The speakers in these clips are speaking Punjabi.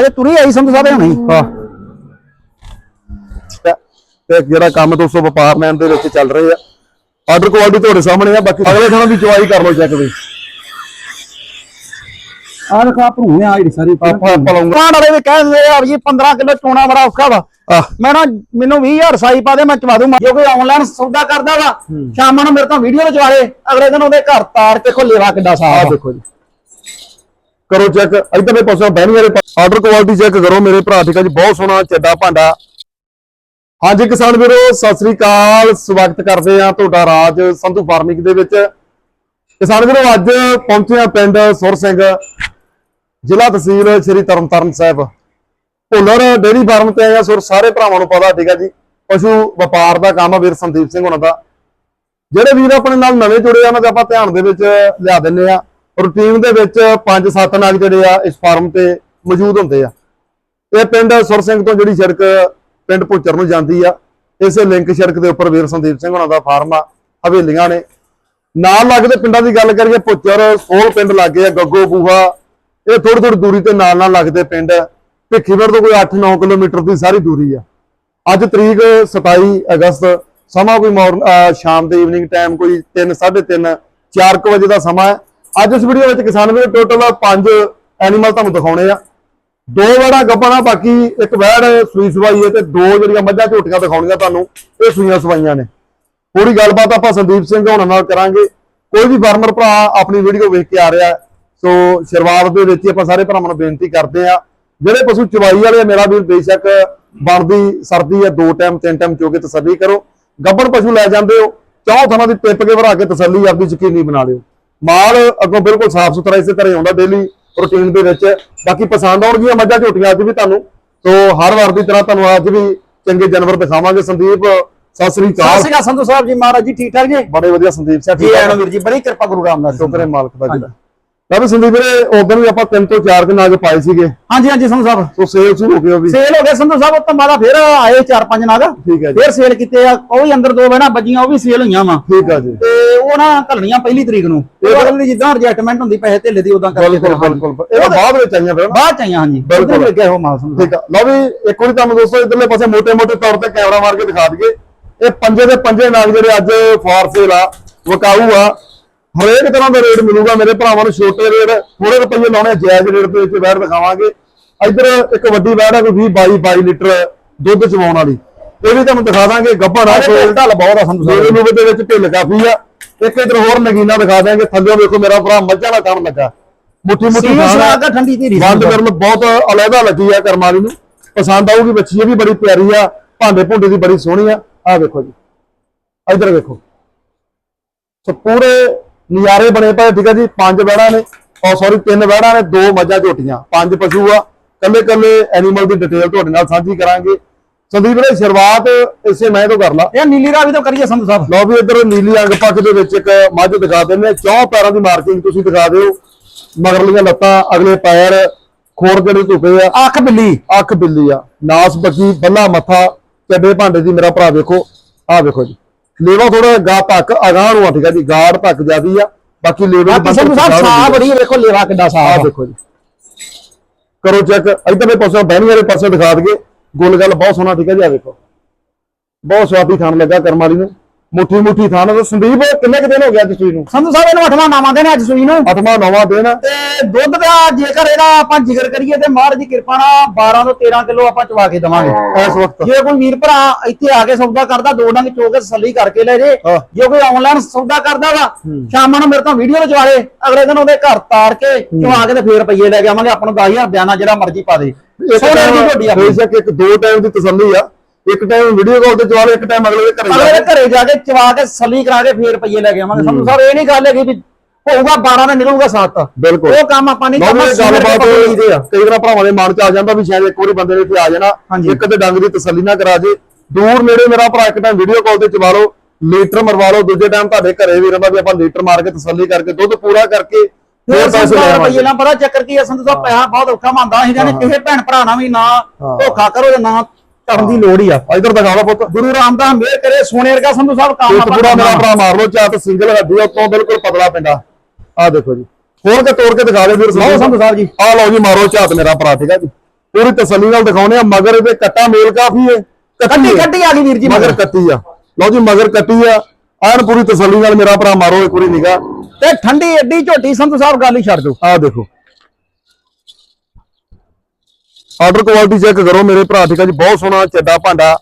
ਅਜੇ ਤੁਰੀ ਆਈ ਸੰਧੂ ਸਾਹਿਬ ਹੁਣੀ। ਹਾਂ। ਤੇ ਤੇ ਜਿਹੜਾ ਕੰਮ ਦੋਸਤੋ ਵਪਾਰ ਲੈਣ ਦੇ ਵਿੱਚ ਚੱਲ ਰਹੇ ਆ ਆਰਡਰ ਕੁਆਲਿਟੀ ਤੁਹਾਡੇ ਸਾਹਮਣੇ ਆ ਬਾਕੀ ਅਗਲੇ ਥਾਂ ਦੀ ਚੁਆਈ ਕਰ ਲਓ ਚੈੱਕ ਵੀ। ਆ ਭਰੂਣੇ ਆ ਜਿਹੜੀ ਸਾਰੀ। ਆਪਾਂ ਵਾਲੇ ਵੀ ਕਹਿ ਦਿੰਦੇ ਆ ਜੀ 15 ਕਿਲੋ ਚੋਣਾ ਬੜਾ ਔਖਾ ਵਾ। ਮੈਂ ਨਾ ਮੈਨੂੰ 20000 ਸਾਈ ਪਾ ਦੇ ਮੈਂ ਚਵਾ ਦੂੰ ਜੇ ਕੋਈ ਆਨਲਾਈਨ ਸੌਦਾ ਕਰਦਾ ਵਾ ਸ਼ਾਮਾਂ ਨੂੰ ਮੇਰੇ ਤੋਂ ਵੀਡੀਓ ਵਿਚਵਾਲੇ ਅਗਲੇ ਦਿਨ ਉਹਦੇ ਘਰ ਤਾਰ ਕੇ ਖੋ ਲੇਵਾ ਕਿੱਡਾ ਆ। ਦੇਖੋ ਜੀ। ਕਰੋ ਚੈੱਕ। ਇੱਧਰ ਦੇ ਪਾਸੋਂ ਬਹਿਣੀ ਵਾਲੇ ਆਰਡਰ ਕੁਆਲਿਟੀ ਚੈੱਕ ਕਰੋ ਮੇਰੇ ਭਰਾ, ਠੀਕ ਆ ਜੀ, ਬਹੁਤ ਸੋਹਣਾ ਚੱਡਾ ਭਾਂਡਾ। ਹਾਂਜੀ ਕਿਸਾਨ ਵੀਰੋ, ਸਤਿ ਸ੍ਰੀ ਅਕਾਲ, ਸਵਾਗਤ ਕਰਦੇ ਆ ਤੁਹਾਡਾ ਰਾਜ ਸੰਧੂ ਫਾਰਮਿੰਗ ਦੇ ਵਿੱਚ। ਕਿਸਾਨ ਵੀਰੋ, ਅੱਜ ਪਹੁੰਚੇ ਆ ਪਿੰਡ ਸੁਰ ਸਿੰਘ, ਜ਼ਿਲ੍ਹਾ ਤਹਿਸੀਲ ਸ੍ਰੀ ਤਰਨਤਾਰਨ ਸਾਹਿਬ। ਭੁੱਲਰ ਡੇਰੀ ਫਾਰਮ ਤੇ ਆਇਆ ਸੁਰ, ਸਾਰੇ ਭਰਾਵਾਂ ਨੂੰ ਪਤਾ, ਠੀਕ ਆ ਜੀ। ਪਸ਼ੂ ਵਪਾਰ ਦਾ ਕੰਮ ਆ ਵੀਰ ਸੰਦੀਪ ਸਿੰਘ ਉਹਨਾਂ ਦਾ। ਜਿਹੜੇ ਵੀਰ ਆਪਣੇ ਨਾਲ ਨਵੇਂ ਜੁੜੇ ਆ, ਉਹਨਾਂ ਦੇ ਆਪਾਂ ਧਿਆਨ ਦੇ ਵਿੱਚ ਲਿਆ ਦਿੰਨੇ ਆ। ਰੂਟੀਨ ਦੇ ਵਿੱਚ 5-7 ਨਾਗ ਜਿਹੜੇ ਆ ਇਸ ਫਾਰਮ ਤੇ ਮੌਜੂਦ ਹੁੰਦੇ ਆ। ਇਹ ਪਿੰਡ ਸੁਰ ਸਿੰਘ ਤੋਂ ਜਿਹੜੀ ਸੜਕ ਪਿੰਡ ਭੁੱਚਰ ਨੂੰ ਜਾਂਦੀ ਆ, ਇਸੇ ਲਿੰਕ ਸੜਕ ਦੇ ਉੱਪਰ ਵੀਰ ਸੰਦੀਪ ਸਿੰਘ ਉਹਨਾਂ ਦਾ ਫਾਰਮ ਆ, ਹਵੇਲੀਆਂ ਨੇ। ਨਾਲ ਲੱਗਦੇ ਪਿੰਡਾਂ ਦੀ ਗੱਲ ਕਰੀਏ, ਭੁੱਚਰ ਸੋਲ ਪਿੰਡ ਲੱਗੇ ਆ, ਗੱਗੋ ਬੂਹਾ, ਇਹ ਥੋੜੀ ਥੋੜੀ ਦੂਰੀ ਤੇ ਨਾਲ ਨਾਲ ਲੱਗਦੇ ਪਿੰਡ। ਭਿੱਖੀਵਰ ਤੋਂ ਕੋਈ 8-9 ਕਿਲੋਮੀਟਰ ਦੀ ਸਾਰੀ ਦੂਰੀ ਆ। ਅੱਜ ਤਰੀਕ 27 ਅਗਸਤ, ਸਮਾਂ ਕੋਈ ਮਾਰਨ ਸ਼ਾਮ ਦੇ ਈਵਨਿੰਗ ਟਾਈਮ ਕੋਈ 3 3:30 4 ਵਜੇ ਦਾ ਸਮਾਂ ਹੈ। ਅੱਜ ਇਸ ਵੀਡੀਓ ਵਿੱਚ ਕਿਸਾਨ ਵੀਰ ਟੋਟਲ ਪੰਜ ਐਨੀਮਲ ਤੁਹਾਨੂੰ ਦਿਖਾਉਣੇ ਆ। ਦੋ ਵੜਾ ਗੱਪਣਾ ਬਾਕੀ ਇੱਕ ਵੈੜ ਸੂਈ ਸਵਾਈ ਹੈ ਤੇ ਦੋ ਜਿਹੜੀਆਂ ਮੱਝਾਂ ਝੋਟੀਆਂ ਦਿਖਾਉਣੀਆਂ ਤੁਹਾਨੂੰ ਇਹ ਸੂਈਆਂ ਸਵਾਈਆਂ ਨੇ। ਪੂਰੀ ਗੱਲਬਾਤ ਆਪਾਂ ਸੰਦੀਪ ਸਿੰਘ ਹੋਣਾ ਨਾਲ ਕਰਾਂਗੇ। ਕੋਈ ਵੀ ਫਾਰਮਰ ਭਰਾ ਆਪਣੀ ਵੀਡੀਓ ਵੇਖ ਕੇ ਆ ਰਿਹਾ ਸੋ ਸ਼ੁਰੂਆਤ ਦੇ ਵਿੱਚ ਹੀ ਆਪਾਂ ਸਾਰੇ ਭਰਾਵਾਂ ਨੂੰ ਬੇਨਤੀ ਕਰਦੇ ਆ ਜਿਹੜੇ ਪਸ਼ੂ ਚਵਾਈ ਵਾਲੇ ਆ, ਮੇਰਾ ਵੀਰ ਬੇਸ਼ੱਕ ਬਣਦੀ ਸਰਦੀ ਹੈ ਦੋ ਟਾਈਮ ਤਿੰਨ ਟਾਈਮ ਚੋ ਕੇ ਤਸੱਲੀ ਕਰੋ। ਗੱਬੜ ਪਸ਼ੂ ਲੈ ਜਾਂਦੇ ਹੋ ਚੌਂ ਥਾਂ ਦੀ ਟਿੱਪ ਕੇ ਭਰਾ ਕੇ ਤਸੱਲੀ ਆਪਦੀ ਯਕੀਨੀ ਬਣਾ ਲਿਓ। ਮਾਲ ਅੱਗੋਂ ਬਿਲਕੁਲ ਸਾਫ਼ ਸੁਥਰਾ ਇਸੇ ਤਰ੍ਹਾਂ ਆਉਂਦਾ ਡੇਲੀ ਰੂਟੀਨ ਦੇ ਵਿੱਚ। ਬਾਕੀ ਪਸੰਦ ਆਉਣਗੀਆਂ ਮੱਝਾਂ ਝੋਟੀਆਂ ਅੱਜ ਵੀ ਤੁਹਾਨੂੰ। ਸੋ ਹਰ ਵਾਰ ਦੀ ਤਰ੍ਹਾਂ ਤੁਹਾਨੂੰ ਅੱਜ ਵੀ ਚੰਗੇ ਜਾਨਵਰ ਦਿਖਾਵਾਂਗੇ। ਸੰਦੀਪ ਸਤਿ ਸ੍ਰੀ ਸਤਿ ਅਕਾਲ ਸ਼੍ਰੀ ਅਕਾਲ ਸੰਧੂ ਸਾਹਿਬ ਜੀ ਮਹਾਰਾਜ ਜੀ ਠੀਕ ਠਾਕ ਜੀ? ਬੜੇ ਵਧੀਆ ਸੰਦੀਪ ਸਿੰਘ ਜੀ ਆਇਆਂ ਵੀਰ ਜੀ ਬੜੀ ਕਿਰਪਾ ਗੁਰੂ ਰਾਮਦਾਸ ਜੀ ਸ਼ੁਕਰ ਹੈ ਮਾਲਕ ਦਾ ਜੀ ਬਾਬਾ ਸੰਦੀਪ ਵੀਰੇ ਉਦੋਂ ਵੀ ਆਪਾਂ ਤਿੰਨ ਤੋਂ ਚਾਰ ਦਿਨ ਆਗੇ ਪਾਏ ਸੀਗੇ। ਹਾਂਜੀ ਹਾਂਜੀ ਸੰਧੂ ਸਾਹਿਬ। ਸੋ ਸੇਲ ਸ਼ੁਰੂ ਹੋ ਗਈ ਉਹ ਵੀ। ਸੇਲ ਹੋ ਗਿਆ ਸੰਧੂ ਸਾਹਿਬ ਉਸ ਬਾਅਦ ਫਿਰ ਆਏ ਚਾਰ ਪੰਜ ਨਾਗ ਠੀਕ ਹੈ ਜੀ। ਫਿਰ ਸੇਲ ਕੀਤੇ ਆ ਉਹ ਵੀ ਅੰਦਰ ਦੋ ਬਹਿਣਾ ਬੱਜੀਆਂ ਉਹ ਵੀ ਸੇਲ ਹੋਈਆਂ ਵਾ। ਠੀਕ ਹੈ ਜੀ। ਤੇ ਉਹ ਨਾ ਘਲਣੀਆਂ ਪਹਿਲੀ ਤਰੀਕ ਨੂੰ। ਉਹ ਅਗਲੀ ਜਿੱਦਾਂ ਰਿਜੈਕਟਮੈਂਟ ਹੁੰਦੀ ਪੈਸੇ ਢਿੱਲੇ ਦੀ ਉਦਾਂ ਕਰਕੇ ਬਿਲਕੁਲ ਬਿਲਕੁਲ ਇਹ ਬਾਅਦ ਵਿੱਚ ਆਈਆਂ ਫਿਰ ਬਾਅਦ ਚ ਆਈਆਂ ਹਾਂਜੀ। ਬਿਲਕੁਲ। ਲੱਗਿਆ ਉਹ ਮਾਲ ਸੰਧੂ ਠੀਕ ਆ। ਲਓ ਵੀ ਇੱਕ ਵਾਰੀ ਤੁਹਾਨੂੰ ਦੋਸਤੋ ਇਧਰਲੇ ਪਾਸੇ ਮੋٹے-ਮੋٹے ਤੌਰ ਤੇ ਕੈਮਰਾ ਮਾਰ ਕੇ ਦਿਖਾ ਦਈਏ। ਇਹ ਪੰਜੇ ਦੇ ਪੰਜੇ ਨਾਗ ਜਿਹੜੇ ਅੱਜ ਫਾਰ ਸੇਲ ਆ ਵਕਾਊ ਆ। ਹਰੇਕ ਤਰ੍ਹਾਂ ਦਾ ਰੇਟ ਮਿਲੂਗਾ ਮੇਰੇ ਭਰਾਵਾਂ ਨੂੰ ਛੋਟੇ ਰੇਟ ਥੋੜੇ ਰੁਪਏ ਲਾਉਣੇ ਜਾਇਜ਼ ਰੇਟ ਦੇ ਵਿੱਚ ਵੈੜ ਦਿਖਾਵਾਂਗੇ। ਇੱਧਰ ਇੱਕ ਵੱਡੀ ਵੈੜ ਆ ਕੋਈ 20 22 22 ਲੀਟਰ ਦੁੱਧ ਚਵਾਉਣ ਵਾਲੀ। ਇਹ ਵੀ ਤੁਹਾਨੂੰ ਦਿਖਾ ਦਾਂਗੇ ਗੱਭਣ ਆ ਅਰੇ ਢਿੱਲ ਬਹੁਤ ਆ ਸਾਹਿਬ ਮੇਰੇ ਨੂਵੇ ਦੇ ਵਿੱਚ ਢਿੱਲ ਕਾਫੀ ਆ। ਇੱਕ ਇਧਰ ਹੋਰ ਨਗੀਨਾ ਦਿਖਾ ਦਿਆਂਗੇ ਥੱਲੇ ਵੇਖੋ ਮੇਰਾ ਭਰਾ ਮੱਝਾਂ ਦਾ ਕੰਮ ਲੱਗਾ। ਮੁੱਠੀ ਮੁੱਠੀ ਖਾਣਾ। ਸਵਾਗਾ ਠੰਡੀ ਧੀਰੀ ਬੰਦ ਕਰਨ ਬਹੁਤ ਅਲੱਗਾ ਲੱਗੀ ਆ ਕਰਮਾਲੀ ਨੂੰ। ਪਸੰਦ ਆਊਗੀ ਬੱਚੀ ਇਹ ਵੀ ਬੜੀ ਪਿਆਰੀ ਆ। ਭਾਂਡੇ ਭੁੰਡੇ ਦੀ ਬੜੀ ਸੋਹਣੀ ਆ। ਆ ਵੇਖੋ ਜੀ। ਇਧਰ ਵੇਖੋ। ਸੋ ਪੂਰੇ ਨਜ਼ਾਰੇ ਬਣੇ ਪਏ ਠੀਕ ਆ ਜੀ? ਪੰਜ ਵਹਿੜਾਂ ਨੇ ਔਰ ਸੌਰੀ ਤਿੰਨ ਵਹਿੜਾਂ ਨੇ ਦੋ ਮੱਝਾਂ ਝੋਟੀਆਂ ਪੰਜ ਪਸ਼ੂ ਆ। ਕੱਲੇ ਕੱਲੇ ਐਨੀਮਲ ਦੀ ਡਿਟੇਲ ਤੁਹਾਡੇ ਨਾਲ ਸਾਂਝੀ ਕਰਾਂਗੇ। ਸੰਦੀਪ ਨੇ ਸ਼ੁਰੂਆਤ ਇਸੇ ਮੈਂ ਤੋਂ ਕਰ ਲਾ। ਇਹ ਨੀਲੀ ਰਾਵੀ ਤੋਂ ਕਰੀਏ ਸੰਧੂ ਸਾਹਿਬ। ਲਓ ਵੀ ਇੱਧਰ ਨੀਲੀ ਅੰਗ ਪੱਖ ਦੇ ਵਿੱਚ ਇੱਕ ਮੱਝ ਦਿਖਾ ਦਿੰਦੇ ਆ ਚੌਂ ਪੈਰਾਂ ਦੀ ਮਾਰਕਿੰਗ ਤੁਸੀਂ ਦਿਖਾ ਦਿਓ। ਮਗਰਲੀਆਂ ਲੱਤਾਂ ਅਗਲੇ ਪੈਰ ਖੋਰ ਜਿਹੜੇ ਧੁੱਪੇ ਆ। ਅੱਖ ਬਿੱਲੀ। ਅੱਖ ਬਿੱਲੀ ਆ। ਨਾਸ ਬੱਗੀ ਬੱਲਾ ਮੱਥਾ ਚੱਡੇ ਭਾਂਡੇ ਦੀ ਮੇਰਾ ਭਰਾ ਵੇਖੋ। ਆਹ ਵੇਖੋ ਜੀ। ਲੇਵਾ ਥੋੜਾ ਗਾ ਤੱਕ ਅਗਾਂਹ ਨੂੰ ਆ ਠੀਕ ਆ ਜੀ ਗਾੜ ਤੱਕ ਜਿਆਦੀ ਆ ਬਾਕੀ ਲੇਵੇ ਬਾਕੀ ਸੰਧੂ ਸਾਹਿਬ ਸਾਹ ਬੜੀ ਵੇਖੋ ਲੇਵਾ ਕਿੱਡਾ ਸਾਹ ਆ। ਦੇਖੋ ਜੀ। ਕਰੋ ਚੈੱਕ ਇੱਧਰ ਦੇ ਪਾਸੇ ਬਹਿਣੀ ਵਾਲੇ ਪਾਸੇ ਦਿਖਾ ਦਈਏ। ਗੁੱਲ ਗੱਲ ਬਹੁਤ ਸੋਹਣਾ ਠੀਕ ਆ ਜੀ ਆ ਵੇਖੋ। ਬਹੁਤ ਸਵਾਦੀ ਥਾਣ ਲੱਗਾ ਕਰਮ ਵਾਲੀ ਨੂੰ। ਮੁੱਠੀ ਮੁੱਠੀ ਥਾਣ ਦਾ ਸੰਦੀਪ ਕਿੰਨੇ ਕੁ ਦਿਨ ਹੋ ਗਿਆ ਅੱਜ ਸੂਈ ਨੂੰ? ਸੰਧੂ ਸਾਹਿਬ ਇਹਨੂੰ ਅੱਠਵਾਂ ਨਾਵਾਂ ਦੇ ਨੇ ਅੱਜ ਸੂਈ ਨੂੰ। ਅੱਠਵਾਂ ਨੌਵਾਂ ਦਿਨ ਤੇ ਦੁੱਧ ਦਾ ਜੇਕਰ ਇਹਦਾ ਆਪਾਂ ਜ਼ਿਕਰ ਕਰੀਏ ਤੇ ਮਹਾਰਾਜ ਦੀ ਕਿਰਪਾ ਨਾਲ 12 ਤੋਂ 13 ਕਿਲੋ ਆਪਾਂ ਚਵਾ ਕੇ ਦਵਾਂਗੇ। ਇਸ ਵਕਤ। ਜੇ ਕੋਈ ਵੀਰ ਭਰਾ ਇੱਥੇ ਆ ਕੇ ਸੌਦਾ ਕਰਦਾ ਦੋ ਡੰਗ ਚੋ ਕੇ ਤਸੱਲੀ ਕਰਕੇ ਲੈ ਜੇ। ਜੇ ਕੋਈ ਆਨਲਾਈਨ ਸੌਦਾ ਕਰਦਾ ਵਾ ਸ਼ਾਮਾਂ ਨੂੰ ਮੇਰੇ ਤੋਂ ਵੀਡੀਓ ਵਿਚਵਾਲੇ ਅਗਲੇ ਦਿਨ ਉਹਦੇ ਘਰ ਤਾਰ ਕੇ ਚਵਾ ਕੇ ਤੇ ਫੇਰ ਰੁਪਈਏ ਲੈ ਕੇ ਆਵਾਂਗੇ ਆਪਾਂ ਨੂੰ 10000 ਬਿਆਨਾ ਜਿਹੜਾ ਮਰਜ਼ੀ ਪਾ ਦੇ। ਸੋਨੇ ਦੀ ਝੋਟੀ ਆਪਣੀ। ਬੇਸ਼ੱਕ ਇੱਕ ਦੋ ਟਾਈਮ ਦੀ ਤਸੱਲੀ ਆ। ਇੱਕ ਟਾਈਮ ਵੀਡੀਓ ਕਾਲ ਤੇ ਚਵਾ ਲਓ ਇੱਕ ਟਾਈਮ ਅਗਲੇ ਦੇ ਘਰੇ ਜਾ ਕੇ। ਚਵਾ ਕੇ ਤਸੱਲੀ ਕਰਾ ਕੇ ਫੇਰ ਰੁਪਈਏ ਲੈ ਕੇ ਆਵਾਂਗੇ। ਸਾਨੂੰ ਸਾਹਿਬ ਇਹ ਨਹੀਂ ਗੱਲ ਹੈਗੀ ਵੀ ਹੋਊਗਾ 12 ਦਾ ਨਿਕਲੂਗਾ 7 ਬਿਲਕੁਲ। ਉਹ ਕੰਮ ਆਪਾਂ ਨਹੀਂ ਕਰਨਾ ਗੱਲਬਾਤ ਆ। ਕਈ ਵਾਰ ਭਰਾਵਾਂ ਦੇ ਮਨ ਚ ਆ ਜਾਂਦਾ ਵੀ ਸ਼ਾਇਦ ਇੱਕ ਵਾਰੀ ਬੰਦੇ ਨੇ ਇੱਥੇ ਆ ਜਾਣਾ। ਇੱਕ ਤੇ ਡੰਗ ਦੀ ਤਸੱਲੀ ਨਾ ਕਰਾ ਜੇ। ਦੂਰ ਨੇੜੇ ਮੇਰਾ ਭਰਾ ਇੱਕ ਟਾਈਮ ਵੀਡੀਓ ਕਾਲ ਤੇ ਚਵਾ ਲਓ ਲੀਟਰ ਮਰਵਾ ਲਓ। ਦੂਜੇ ਟਾਈਮ ਤੁਹਾਡੇ ਘਰੇ ਵੀ ਰਹਿੰਦਾ ਵੀ ਆਪਾਂ ਲੀਟਰ ਮਾਰ ਕੇ ਤਸੱਲੀ ਕਰਕੇ ਦੁੱਧ ਪੂਰਾ ਕਰਕੇ ਫੇਰ ਪੈਸੇ ਲੈ ਆਵਾਂਗੇ ਪਤਾ ਚੱਕਰ ਕੀ ਹੈ ਸੰਧੂ ਸਾਹਿਬ ਪੈਸਾ ਬਹੁਤ ਔਖਾ ਮੰਨਦਾ ਅਸੀਂ ਕਹਿੰਦੇ ਕਿਸੇ ਭੈਣ ਭਰਾ ਨਾਲ ਵੀ ਨਾ। ਧੋਖਾ ਕਰੋ ਨਾ ਕਰਨ ਦੀ ਲੋੜ ਹੀ ਆ। ਇਧਰ ਦਿਖਾ ਲਓ ਪੁੱਤ। ਗੁਰੂ ਰਾਮਦਾਸ ਮਿਹਰ ਕਰੇ ਸੋਨੇ ਵਰਗਾ ਸੰਧੂ ਸਾਹਿਬ ਕੰਮ ਇੱਕ ਆਪਾਂ ਪੂਰਾ ਮੇਰਾ ਕਰਨਾ। ਭਰਾ ਮਾਰ ਲਓ ਚਾਹ ਤੇ ਸਿੰਗਲ ਹੱਡੀ ਆ, ਉੱਤੋਂ ਬਿਲਕੁਲ ਪਤਲਾ ਪਿੰਡਾ। ਆ ਦੇਖੋ ਜੀ। ਹੋਰ ਕੇ ਤੋੜ ਕੇ ਦਿਖਾ ਦੇ ਵੀਰ ਲਓ ਸੰਧੂ ਸਾਹਿਬ ਜੀ। ਆ ਲਓ ਜੀ ਮਾਰੋ ਝਾਤ ਮੇਰਾ ਭਰਾ ਠੀਕ ਆ ਜੀ। ਪੂਰੀ ਤਸੱਲੀ ਨਾਲ ਦਿਖਾਉਣੇ ਆ ਮਗਰ ਇਹਦੇ ਕੱਟਾ ਮੇਲ ਕਾਫੀ ਹੈ ਕੱਟੀ। ਕੱਟੀ ਆ ਗਈ ਵੀਰ ਜੀ ਮਗਰ ਕੱਟੀ ਆ। ਲਓ ਜੀ ਮਗਰ ਕੱਟੀ ਆ। ਐਨ ਪੂਰੀ ਤਸੱਲੀ ਨਾਲ ਮੇਰਾ ਭਰਾ ਮਾਰੋ ਇੱਕ ਵਾਰੀ ਨਿਗਾ ਤੇ ਠੰਡੀ ਐਡੀ ਝੋਟੀ ਸੰਧੂ ਸਾਹਿਬ ਗੱਲ ਹੀ ਛੱਡ ਦਿਓ। ਆਹ ਦੇਖੋ। ਆਰਡਰ ਕੁਆਲਿਟੀ ਚੈੱਕ ਕਰੋ ਮੇਰੇ ਭਰਾ ਠੀਕ ਆ ਜੀ। ਬਹੁਤ ਸੋਹਣਾ ਚੱਡਾ ਭਾਂਡਾ।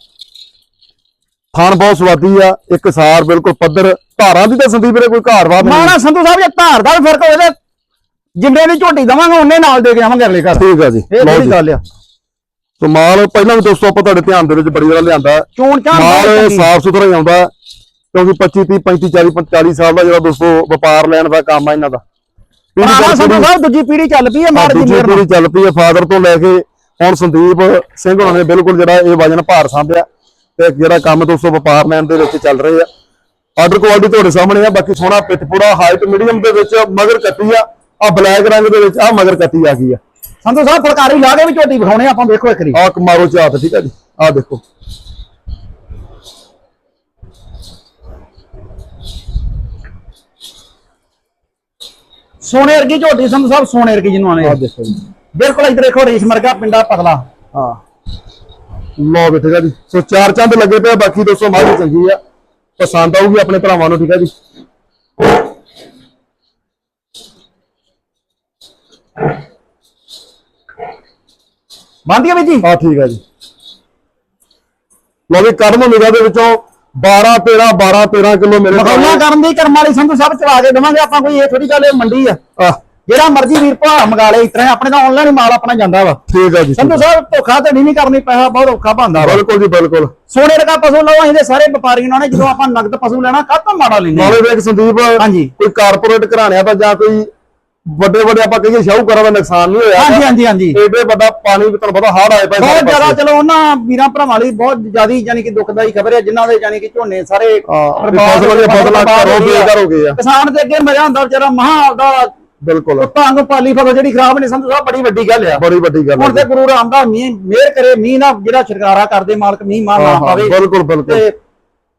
ਖਾਣ ਬਹੁਤ ਸਵਾਦੀ ਆ ਇੱਕ ਸਾਰ ਬਿਲਕੁਲ ਪੱਧਰ ਧਾਰਾਂ ਦੀ ਤਾਂ ਸੰਦੀਪ ਵੀਰੇ ਕੋਈ ਘਾੜ ਵਾ ਮਾਣਾ ਸੰਧੂ ਸਾਹਿਬ ਜੇ ਧਾਰ ਦਾ ਵੀ ਫ਼ਰਕ ਹੋਵੇ ਤੇ ਜਿੰਨੇ ਦੀ ਝੋਟੀ ਦਵਾਂਗੇ ਉਹਨੇ ਨਾਲ ਦੇ ਕੇ ਆਵਾਂਗੇ ਅਗਲੇ ਘਰ। ਠੀਕ ਆ ਜੀ। ਇਹ ਜੀ। ਗੱਲ ਆ? ਸੋ ਮਾਲ ਪਹਿਲਾਂ ਵੀ ਦੋਸਤੋ ਆਪਾਂ ਤੁਹਾਡੇ ਧਿਆਨ ਦੇ ਵਿੱਚ ਬੜੀ ਵਾਰ ਲਿਆਂਦਾ। ਚੋਣ ਬਹੁਤ ਮਾਲ। ਸਾਫ਼ ਸੁਥਰਾ ਹੀ ਆਉਂਦਾ ਕਿਉਂਕਿ 25 30 35 40 40 ਸਾਲ ਦਾ ਜਿਹੜਾ ਦੋਸਤੋ ਵਪਾਰ ਲੈਣ ਦਾ ਕੰਮ ਆ ਇਹਨਾਂ ਦਾ। ਦਰ ਸੰਧੂ ਸਾਹਿਬ ਦੂਜੀ ਪੀੜ੍ਹੀ ਚੱਲ ਪਈ ਹੈ ਮਾਰ ਜੀ ਦੂਜੀ ਮੇਰ ਪੀੜ੍ਹੀ ਚੱਲ ਪਈ ਹੈ ਫਾਦਰ ਤੋਂ ਲੈ ਕੇ ਹੁਣ ਸੰਦੀਪ ਸਿੰਘ ਹੋਣਾ ਨੇ ਬਿਲਕੁਲ ਜਿਹੜਾ ਇਹ ਵਜਨ ਭਾਰ ਸੰਭਿਆ। ਤੇ ਜਿਹੜਾ ਕੰਮ ਦੋਸਤੋ ਵਪਾਰ ਲੈਣ ਦੇ ਵਿੱਚ ਚੱਲ ਰਹੇ ਆ। ਆਰਡਰ ਕੁਆਲਿਟੀ ਤੁਹਾਡੇ ਸਾਹਮਣੇ ਆ ਬਾਕੀ ਸੋਹਣਾ ਪਿੱਠਪੂੜਾ ਹਾਈਟ ਮੀਡੀਅਮ ਦੇ ਵਿੱਚ ਮਗਰ ਕੱਟੀ ਆ ਆ ਬਲੈਕ ਰੰਗ ਦੇ ਵਿੱਚ ਆ ਮਗਰ ਕੱਟੀ ਆ ਗਈ ਆ। ਸੰਧੂ ਸਾਹਿਬ ਫੁਲਕਾਰੀ ਲਾ ਕੇ ਵੀ ਝੋਟੀ ਵਿਖਾਉਣੇ ਆਪਾਂ ਵੇਖੋ ਇੱਕ ਰੀ ਆ ਮਾਰੋ ਚਾਤ ਠੀਕ ਆ ਜੀ। ਆ ਦੇਖੋ। ਸੋਨੇ ਵਰਗੀ ਝੋਟੀ ਸੰਧੂ ਸਾਹਿਬ ਸੋਨੇ ਵਰਗੀ ਜਿਹਨੂੰ ਆਨੇ ਆ। ਦੇਖੋ ਜੀ। ਬਿਲਕੁਲ ਇੱਧਰ ਦੇਖੋ ਰੇਸ਼ ਮਰਗਾ ਪਿੰਡਾ ਪਤਲਾ। ਹਾਂ। ਲੋ ਠੀਕ ਆ ਜੀ। ਸੋ ਚਾਰ ਚੰਦ ਲੱਗੇ ਪਏ ਬਾਕੀ ਦੋਸਤੋ ਮਾਝੀ ਚੰਗੀ ਆ। ਪਸੰਦ ਆਊਗੀ ਆਪਣੇ ਭਰਾਵਾਂ ਨੂੰ ਠੀਕ ਆ ਜੀ। ਬੰਦੀਆਂ ਵੀ ਜੀ? ਹਾਂ ਠੀਕ ਆ ਜੀ। ਲੋ ਵੀ ਕਰਮ ਨਿਗਾਹ ਦੇ ਵਿੱਚੋਂ 12 13 12 13 ਕਿਲੋ ਮੇਰੇ ਮਖੌਲਾ ਕਰਨ ਦੀ ਕਰਮ ਵਾਲੀ ਸੰਧੂ ਸਾਹਿਬ ਚਲਾ ਕੇ ਦੇਵਾਂਗੇ ਆਪਾਂ ਕੋਈ ਇਹ ਥੋੜੀ ਗੱਲ ਇਹ ਮੰਡੀ ਆ। ਆ। ਜਿਹੜਾ ਮਰਜ਼ੀ ਵੀਰ ਭਰਾ ਮੰਗਾ ਲੇ ਇਸ ਤਰ੍ਹਾਂ ਆਪਣੇ ਤਾਂ ਆਨਲਾਈਨ ਮਾਲ ਆਪਣਾ ਜਾਂਦਾ ਵਾ। ਠੀਕ ਆ ਜੀ ਸੰਧੂ ਸਾਹਿਬ ਧੋਖਾ ਤੇ ਨਹੀਂ ਕਰਨੀ ਪੈਸਾ ਬਹੁਤ ਔਖਾ ਬੰਦਾ ਵਾ। ਬਿਲਕੁਲ ਜੀ ਬਿਲਕੁਲ। ਸੋਨੇ ਦਾ ਪਸ਼ੂ ਲਓ ਅਸੀਂ ਦੇ ਸਾਰੇ ਵਪਾਰੀਆਂ ਨੇ ਜਦੋਂ ਆਪਾਂ ਨਗਦ ਪਸ਼ੂ ਲੈਣਾ ਕਾਹਤੋਂ ਮਾੜਾ ਲੈਂਦੇ ਨਾਲੇ ਵੇਖ ਸੰਦੀਪ ਹਾਂਜੀ। ਕੋਈ ਕਾਰਪੋਰੇਟ ਘਰਾਣਿਆਂ ਦਾ ਜਾਂ ਕੋਈ ਵੱਡੇ ਵੱਡੇ ਆਪਾਂ ਕਹੀਏ ਸ਼ਾਹੂਕਾਰਾਂ ਦਾ ਨੁਕਸਾਨ ਨਹੀਂ ਹੋਇਆ। ਹਾਂਜੀ ਹਾਂਜੀ ਹਾਂਜੀ। ਏਡੇ ਵੱਡਾ ਪਾਣੀ ਵੀ ਤੁਹਾਨੂੰ ਪਤਾ ਹੜ ਆਏ ਪਏ ਬਹੁਤ ਜ਼ਿਆਦਾ। ਚਲੋ ਉਹਨਾਂ ਵੀਰਾਂ ਭਰਾਵਾਂ ਲਈ ਬਹੁਤ ਜ਼ਿਆਦੀ ਯਾਨੀ ਕਿ ਦੁਖਦਾਈ ਖਬਰ ਹੈ ਜਿਨ੍ਹਾਂ ਦੇ ਯਾਨੀ ਕਿ ਝੋਨੇ ਸਾਰੇ ਫਸਲ ਦੀਆਂ ਫਸਲਾਂ ਬਰਬਾਦ ਘਰੋਂ ਹੋ ਗਏ ਆ। ਕਿਸਾਨ ਦੇ ਅੱਗੇ ਮਜ਼ਾ ਹੁੰਦਾ ਵਿਚਾਰਾ ਮਹਾ ਆਪਦਾ ਬਿਲਕੁਲ। ਭਾਂਗ ਪਾਲੀ ਫਸਲ ਜਿਹੜੀ ਖਰਾਬ ਨਹੀਂ ਸੰਧੂ ਸਾਹਿਬ ਬੜੀ ਵੱਡੀ ਗੱਲ ਆ। ਬੜੀ ਵੱਡੀ ਗੱਲ ਹੁਣ ਤੇ ਗੁਰੂ ਰਾਮਦਾਸ ਮੀਂਹ ਮਿਹਰ ਕਰੇ ਮੀਂਹ ਨਾ ਜਿਹੜਾ ਛਿੜਕਾਰਾ ਕਰਦੇ ਮਾਲਕ ਮੀਂਹ ਮਾਰ ਨਾ ਪਾਵੇ ਬਿਲਕੁਲ, ਬਿਲਕੁਲ। ਤੇ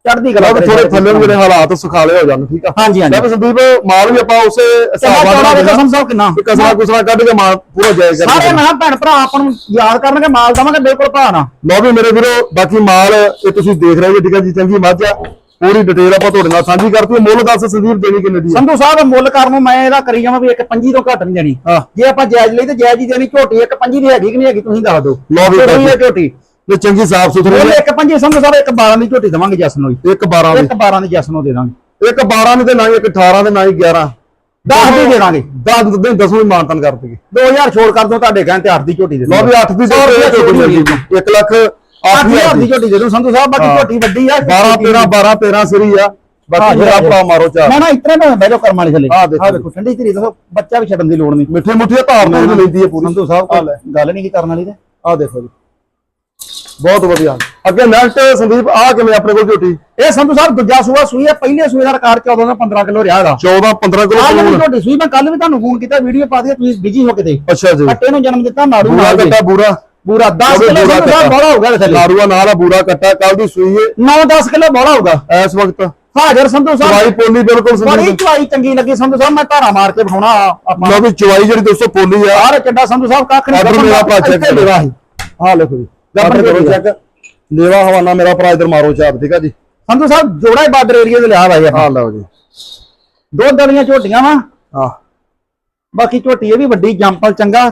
ਚੜ੍ਹਦੀ ਕਲਾ ਥੋੜੇ ਕਰੇ ਥੱਲੇ ਨੂੰ ਜਿਹੜੇ ਹਾਲਾਤ ਸੁਖਾਲੇ ਹੋ ਜਾਣ ਠੀਕ ਆ? ਹਾਂਜੀ, ਹਾਂਜੀ। ਲੈ ਵੀ ਸੰਦੀਪ ਮਾਲ ਵੀ ਆਪਾਂ ਉਸੇ ਹਿਸਾਬ ਨਾਲ ਸੰਧੂ ਸਾਹਿਬ ਕਿੰਨਾ। ਵੀ ਕਸਰਾ ਕੁਸਰਾ ਕੱਢ ਕੇ ਮਾਲ ਪੂਰਾ ਜਾਇਜ਼ ਕਰਕੇ ਸਾਰੇ ਮੈਂ ਭੈਣ ਭਰਾ ਆਪਾਂ ਨੂੰ ਯਾਦ ਕਰਨਗੇ ਮਾਲ ਦਵਾਂਗੇ ਬਿਲਕੁਲ ਭਾ ਨਾ ਲਓ ਵੀ ਮੇਰੇ ਵੀਰੋ ਬਾਕੀ ਮਾਲ ਇਹ ਤੁਸੀਂ ਦੇਖ ਰਹੇ ਹੋ ਠੀਕ ਆ ਜੀ? ਚੰਗੀ ਮੱਝ ਆ। ਪੂਰੀ ਡਿਟੇਲ ਆਪਾਂ ਤੁਹਾਡੇ ਨਾਲ ਸਾਂਝੀ ਕਰਤੀ ਹੈ। ਮੁੱਲ ਦੱਸ ਸੰਦੀਪ ਦੇਣੀ ਕਿੰਨੇ ਦੀ ਸੰਧੂ ਸਾਹਿਬ ਮੁੱਲ ਕਰਨ ਨੂੰ ਮੈਂ ਇਹਦਾ ਕਰੀ ਜਾਵਾਂ ਵੀ ਇੱਕ ਪੰਜੀ ਤੋਂ ਘੱਟ ਨਹੀਂ ਹਾਂ। ਜੇ ਆਪਾਂ ਜਾਇਜ਼ ਲਈ ਤੇ ਜਾਇਜ਼ ਹੀ ਦੇਣੀ ਝੋਟੀ ਇੱਕ ਪੰਜੀ ਦੀ ਹੈਗੀ ਕਿ ਨਹੀਂ ਹੈਗੀ ਤੁਸੀਂ ਦੱਸ ਦਿਓ। ਲਓ ਵੀ ਹੈ ਝੋਟੀ। ਇਹ ਚੰਗੀ ਸਾਫ਼ ਸੁਥਰੀ ਮੁੱਲ ਇੱਕ ਪੰਜੀ ਸੰਧੂ ਸਾਹਿਬ ਇੱਕ 12 ਦੀ ਝੋਟੀ ਦਵਾਂਗੇ ਜਸ ਨੂੰ। ਇੱਕ 12 ਦੀ। ਇੱਕ 12 ਦੀ ਜਸ ਨੂੰ ਦੇ ਦਾਂਗੇ। ਇੱਕ 12 ਦੀ ਤੇ ਨਾ ਹੀ ਇੱਕ 18 ਦੇ ਨਾ ਹੀ 11 10 ਦੀ ਦੇ ਦਾਂਗੇ। 10 ਦੇ 10 ਮਾਨਤਨ ਕਰ ਦਈਏ। 2000 ਛੋੜ ਕਰ ਦੋ ਤੁਹਾਡੇ ਕਹਿਣ ਤੇ 8 ਦੀ ਝੋਟੀ ਦੇ ਲਓ ਵੀ 8 ਦੀ ਸੌ ਝੋਟੀ ਮਿਲ ਗਈ। 1 ਲੱਖ 8000 ਦੀ। 8000 ਝੋਟੀ ਦੇ ਦੂੰ ਸੰਧੂ ਸਾਹਿਬ ਬਾਕੀ ਹਾਂ। ਝੋਟੀ ਵੱਡੀ ਆ। 12 13 12 13 ਸਰੀ ਆ। ਬਾਕੀ ਮੇਰਾ ਭਰਾ ਮਾਰੋ ਚਾਰ। ਮੈਂ ਨਾ ਇਤਨੇ ਮੈਂ ਬੈਠੋ ਕਰਮ ਵਾਲੀ ਥੱਲੇ। ਆਹ ਦੇਖੋ ਆਹ ਦੇਖੋ ਠੰਡੀ ਧੀਰੀ ਦੱਸੋ ਬੱਚਾ ਵੀ ਛੱਡਣ ਦੀ ਲੋੜ ਨਹੀਂ। ਮਿੱਠੇ ਮੁੱਠੇ ਧਾਰ ਨਾਲ ਵੀ ਲੈਂਦੀ ਹੈ ਪੂਰੀ। ਸੰਧੂ ਸਾਹਿਬ ਆ ਲੈ। ਕੋਈ ਗੱਲ ਨਹੀਂ ਕੀ ਕਰਨ ਵਾਲੀ ਤੇ। ਆ ਦੇਖੋ ਜੀ। ਬਹੁਤ ਵਧੀਆ। ਅੱਗੇ ਨੈਕਸਟ ਸੰਦੀਪ ਆ ਕਿਵੇਂ ਆਪਣੇ ਕੋਲ ਝੋਟੀ? ਇਹ ਸੰਧੂ ਸਾਹਿਬ ਦੂਜਾ ਸੂਆ ਸੂਈ ਹੈ ਪਹਿਲੇ ਸੂਏ ਦਾ ਰਿਕਾਰਡ 14 ਦਾ 15 ਕਿਲੋ ਰਿਹਾ ਦਾ 14 15 ਕਿਲੋ ਆ ਜਿਹੜੀ ਪਲੂਣ। ਝੋਟੀ ਸੂਈ ਮੈਂ ਕੱਲ ਵੀ ਤੁਹਾਨੂੰ ਫੋਨ ਕੀਤਾ ਵੀਡੀਓ ਪਾ ਦਿਆ ਤੁਸੀਂ ਬਿਜ਼ੀ ਹੋ ਕੇ ਤੇ ਅੱਛਾ ਜੀ। ਕੱਟੇ ਨੂੰ ਜਨਮ ਦਿੱਤਾ ਨਾੜੂ ਨਾਲ ਬੂਰਾ। ਪੂਰਾ 10 ਉਹਦੇ ਕਿਲੋ ਕੱਟਾ। ਬੋਲਾ ਹੋਊਗਾ ਥੱਲੇ। ਨਾਰੂਆ ਨਾਲ ਆ ਬੂਰਾ ਕੱਟਾ ਕੱਲ ਦੀ ਸੂਈ ਹੈ 9-10 ਕਿਲੋ ਬੋਲਾ ਹੋਊਗਾ। ਇਸ ਵਕਤ। ਹਾਜ਼ਰ ਸੰਧੂ ਚਵਾਈ ਸਾਹਿਬ ਪੋਲੀ ਬਿਲਕੁਲ ਬੜੀ ਚਵਾਈ ਚੰਗੀ ਲੱਗੀ ਸੰਧੂ ਸਾਹਿਬ ਮੈਂ ਧਾਰਾ ਮਾਰ ਕੇ ਵਿਖਾਉਣਾ ਆਪਾਂ। ਲਓ ਵੀ ਚਵਾਈ ਜਿਹੜੀ ਦੋਸਤੋ ਪੋਲੀ ਆ। ਯਾਰ ਚੱਡਾ ਸੰਧੂ ਸਾਹਿਬ ਕੱਖ ਨਹੀਂ ਆਰਡਰ ਮੇਰਾ ਭਰਾ ਚੈੱਕ ਲੇਵਾ ਸੀ। ਆ ਲਿਖੋ ਜੀ। ਆਰਡਰ ਕਰੋ। ਚੈੱਕ ਲੇਵਾ ਹਵਾਨਾ ਮੇਰਾ ਭਰਾ ਇਧਰ ਮਾਰੋ ਚਾਪ ਠੀਕ ਆ ਜੀ? ਸੰਧੂ ਸਾਹਿਬ ਜੋੜਾ ਹੀ ਬਾਰਡਰ ਏਰੀਆ ਦੇ ਲਿਆ ਵਾ ਯਾਰ ਆ ਲਓ ਜੀ। ਦੋ ਦਲੀਆਂ ਝੋਟੀਆਂ ਵਾ। ਆ ਬਾਕੀ ਝੋਟੀ ਇਹ ਵੀ ਵੱਡੀ ਜੰਪਲ ਚੰਗਾ।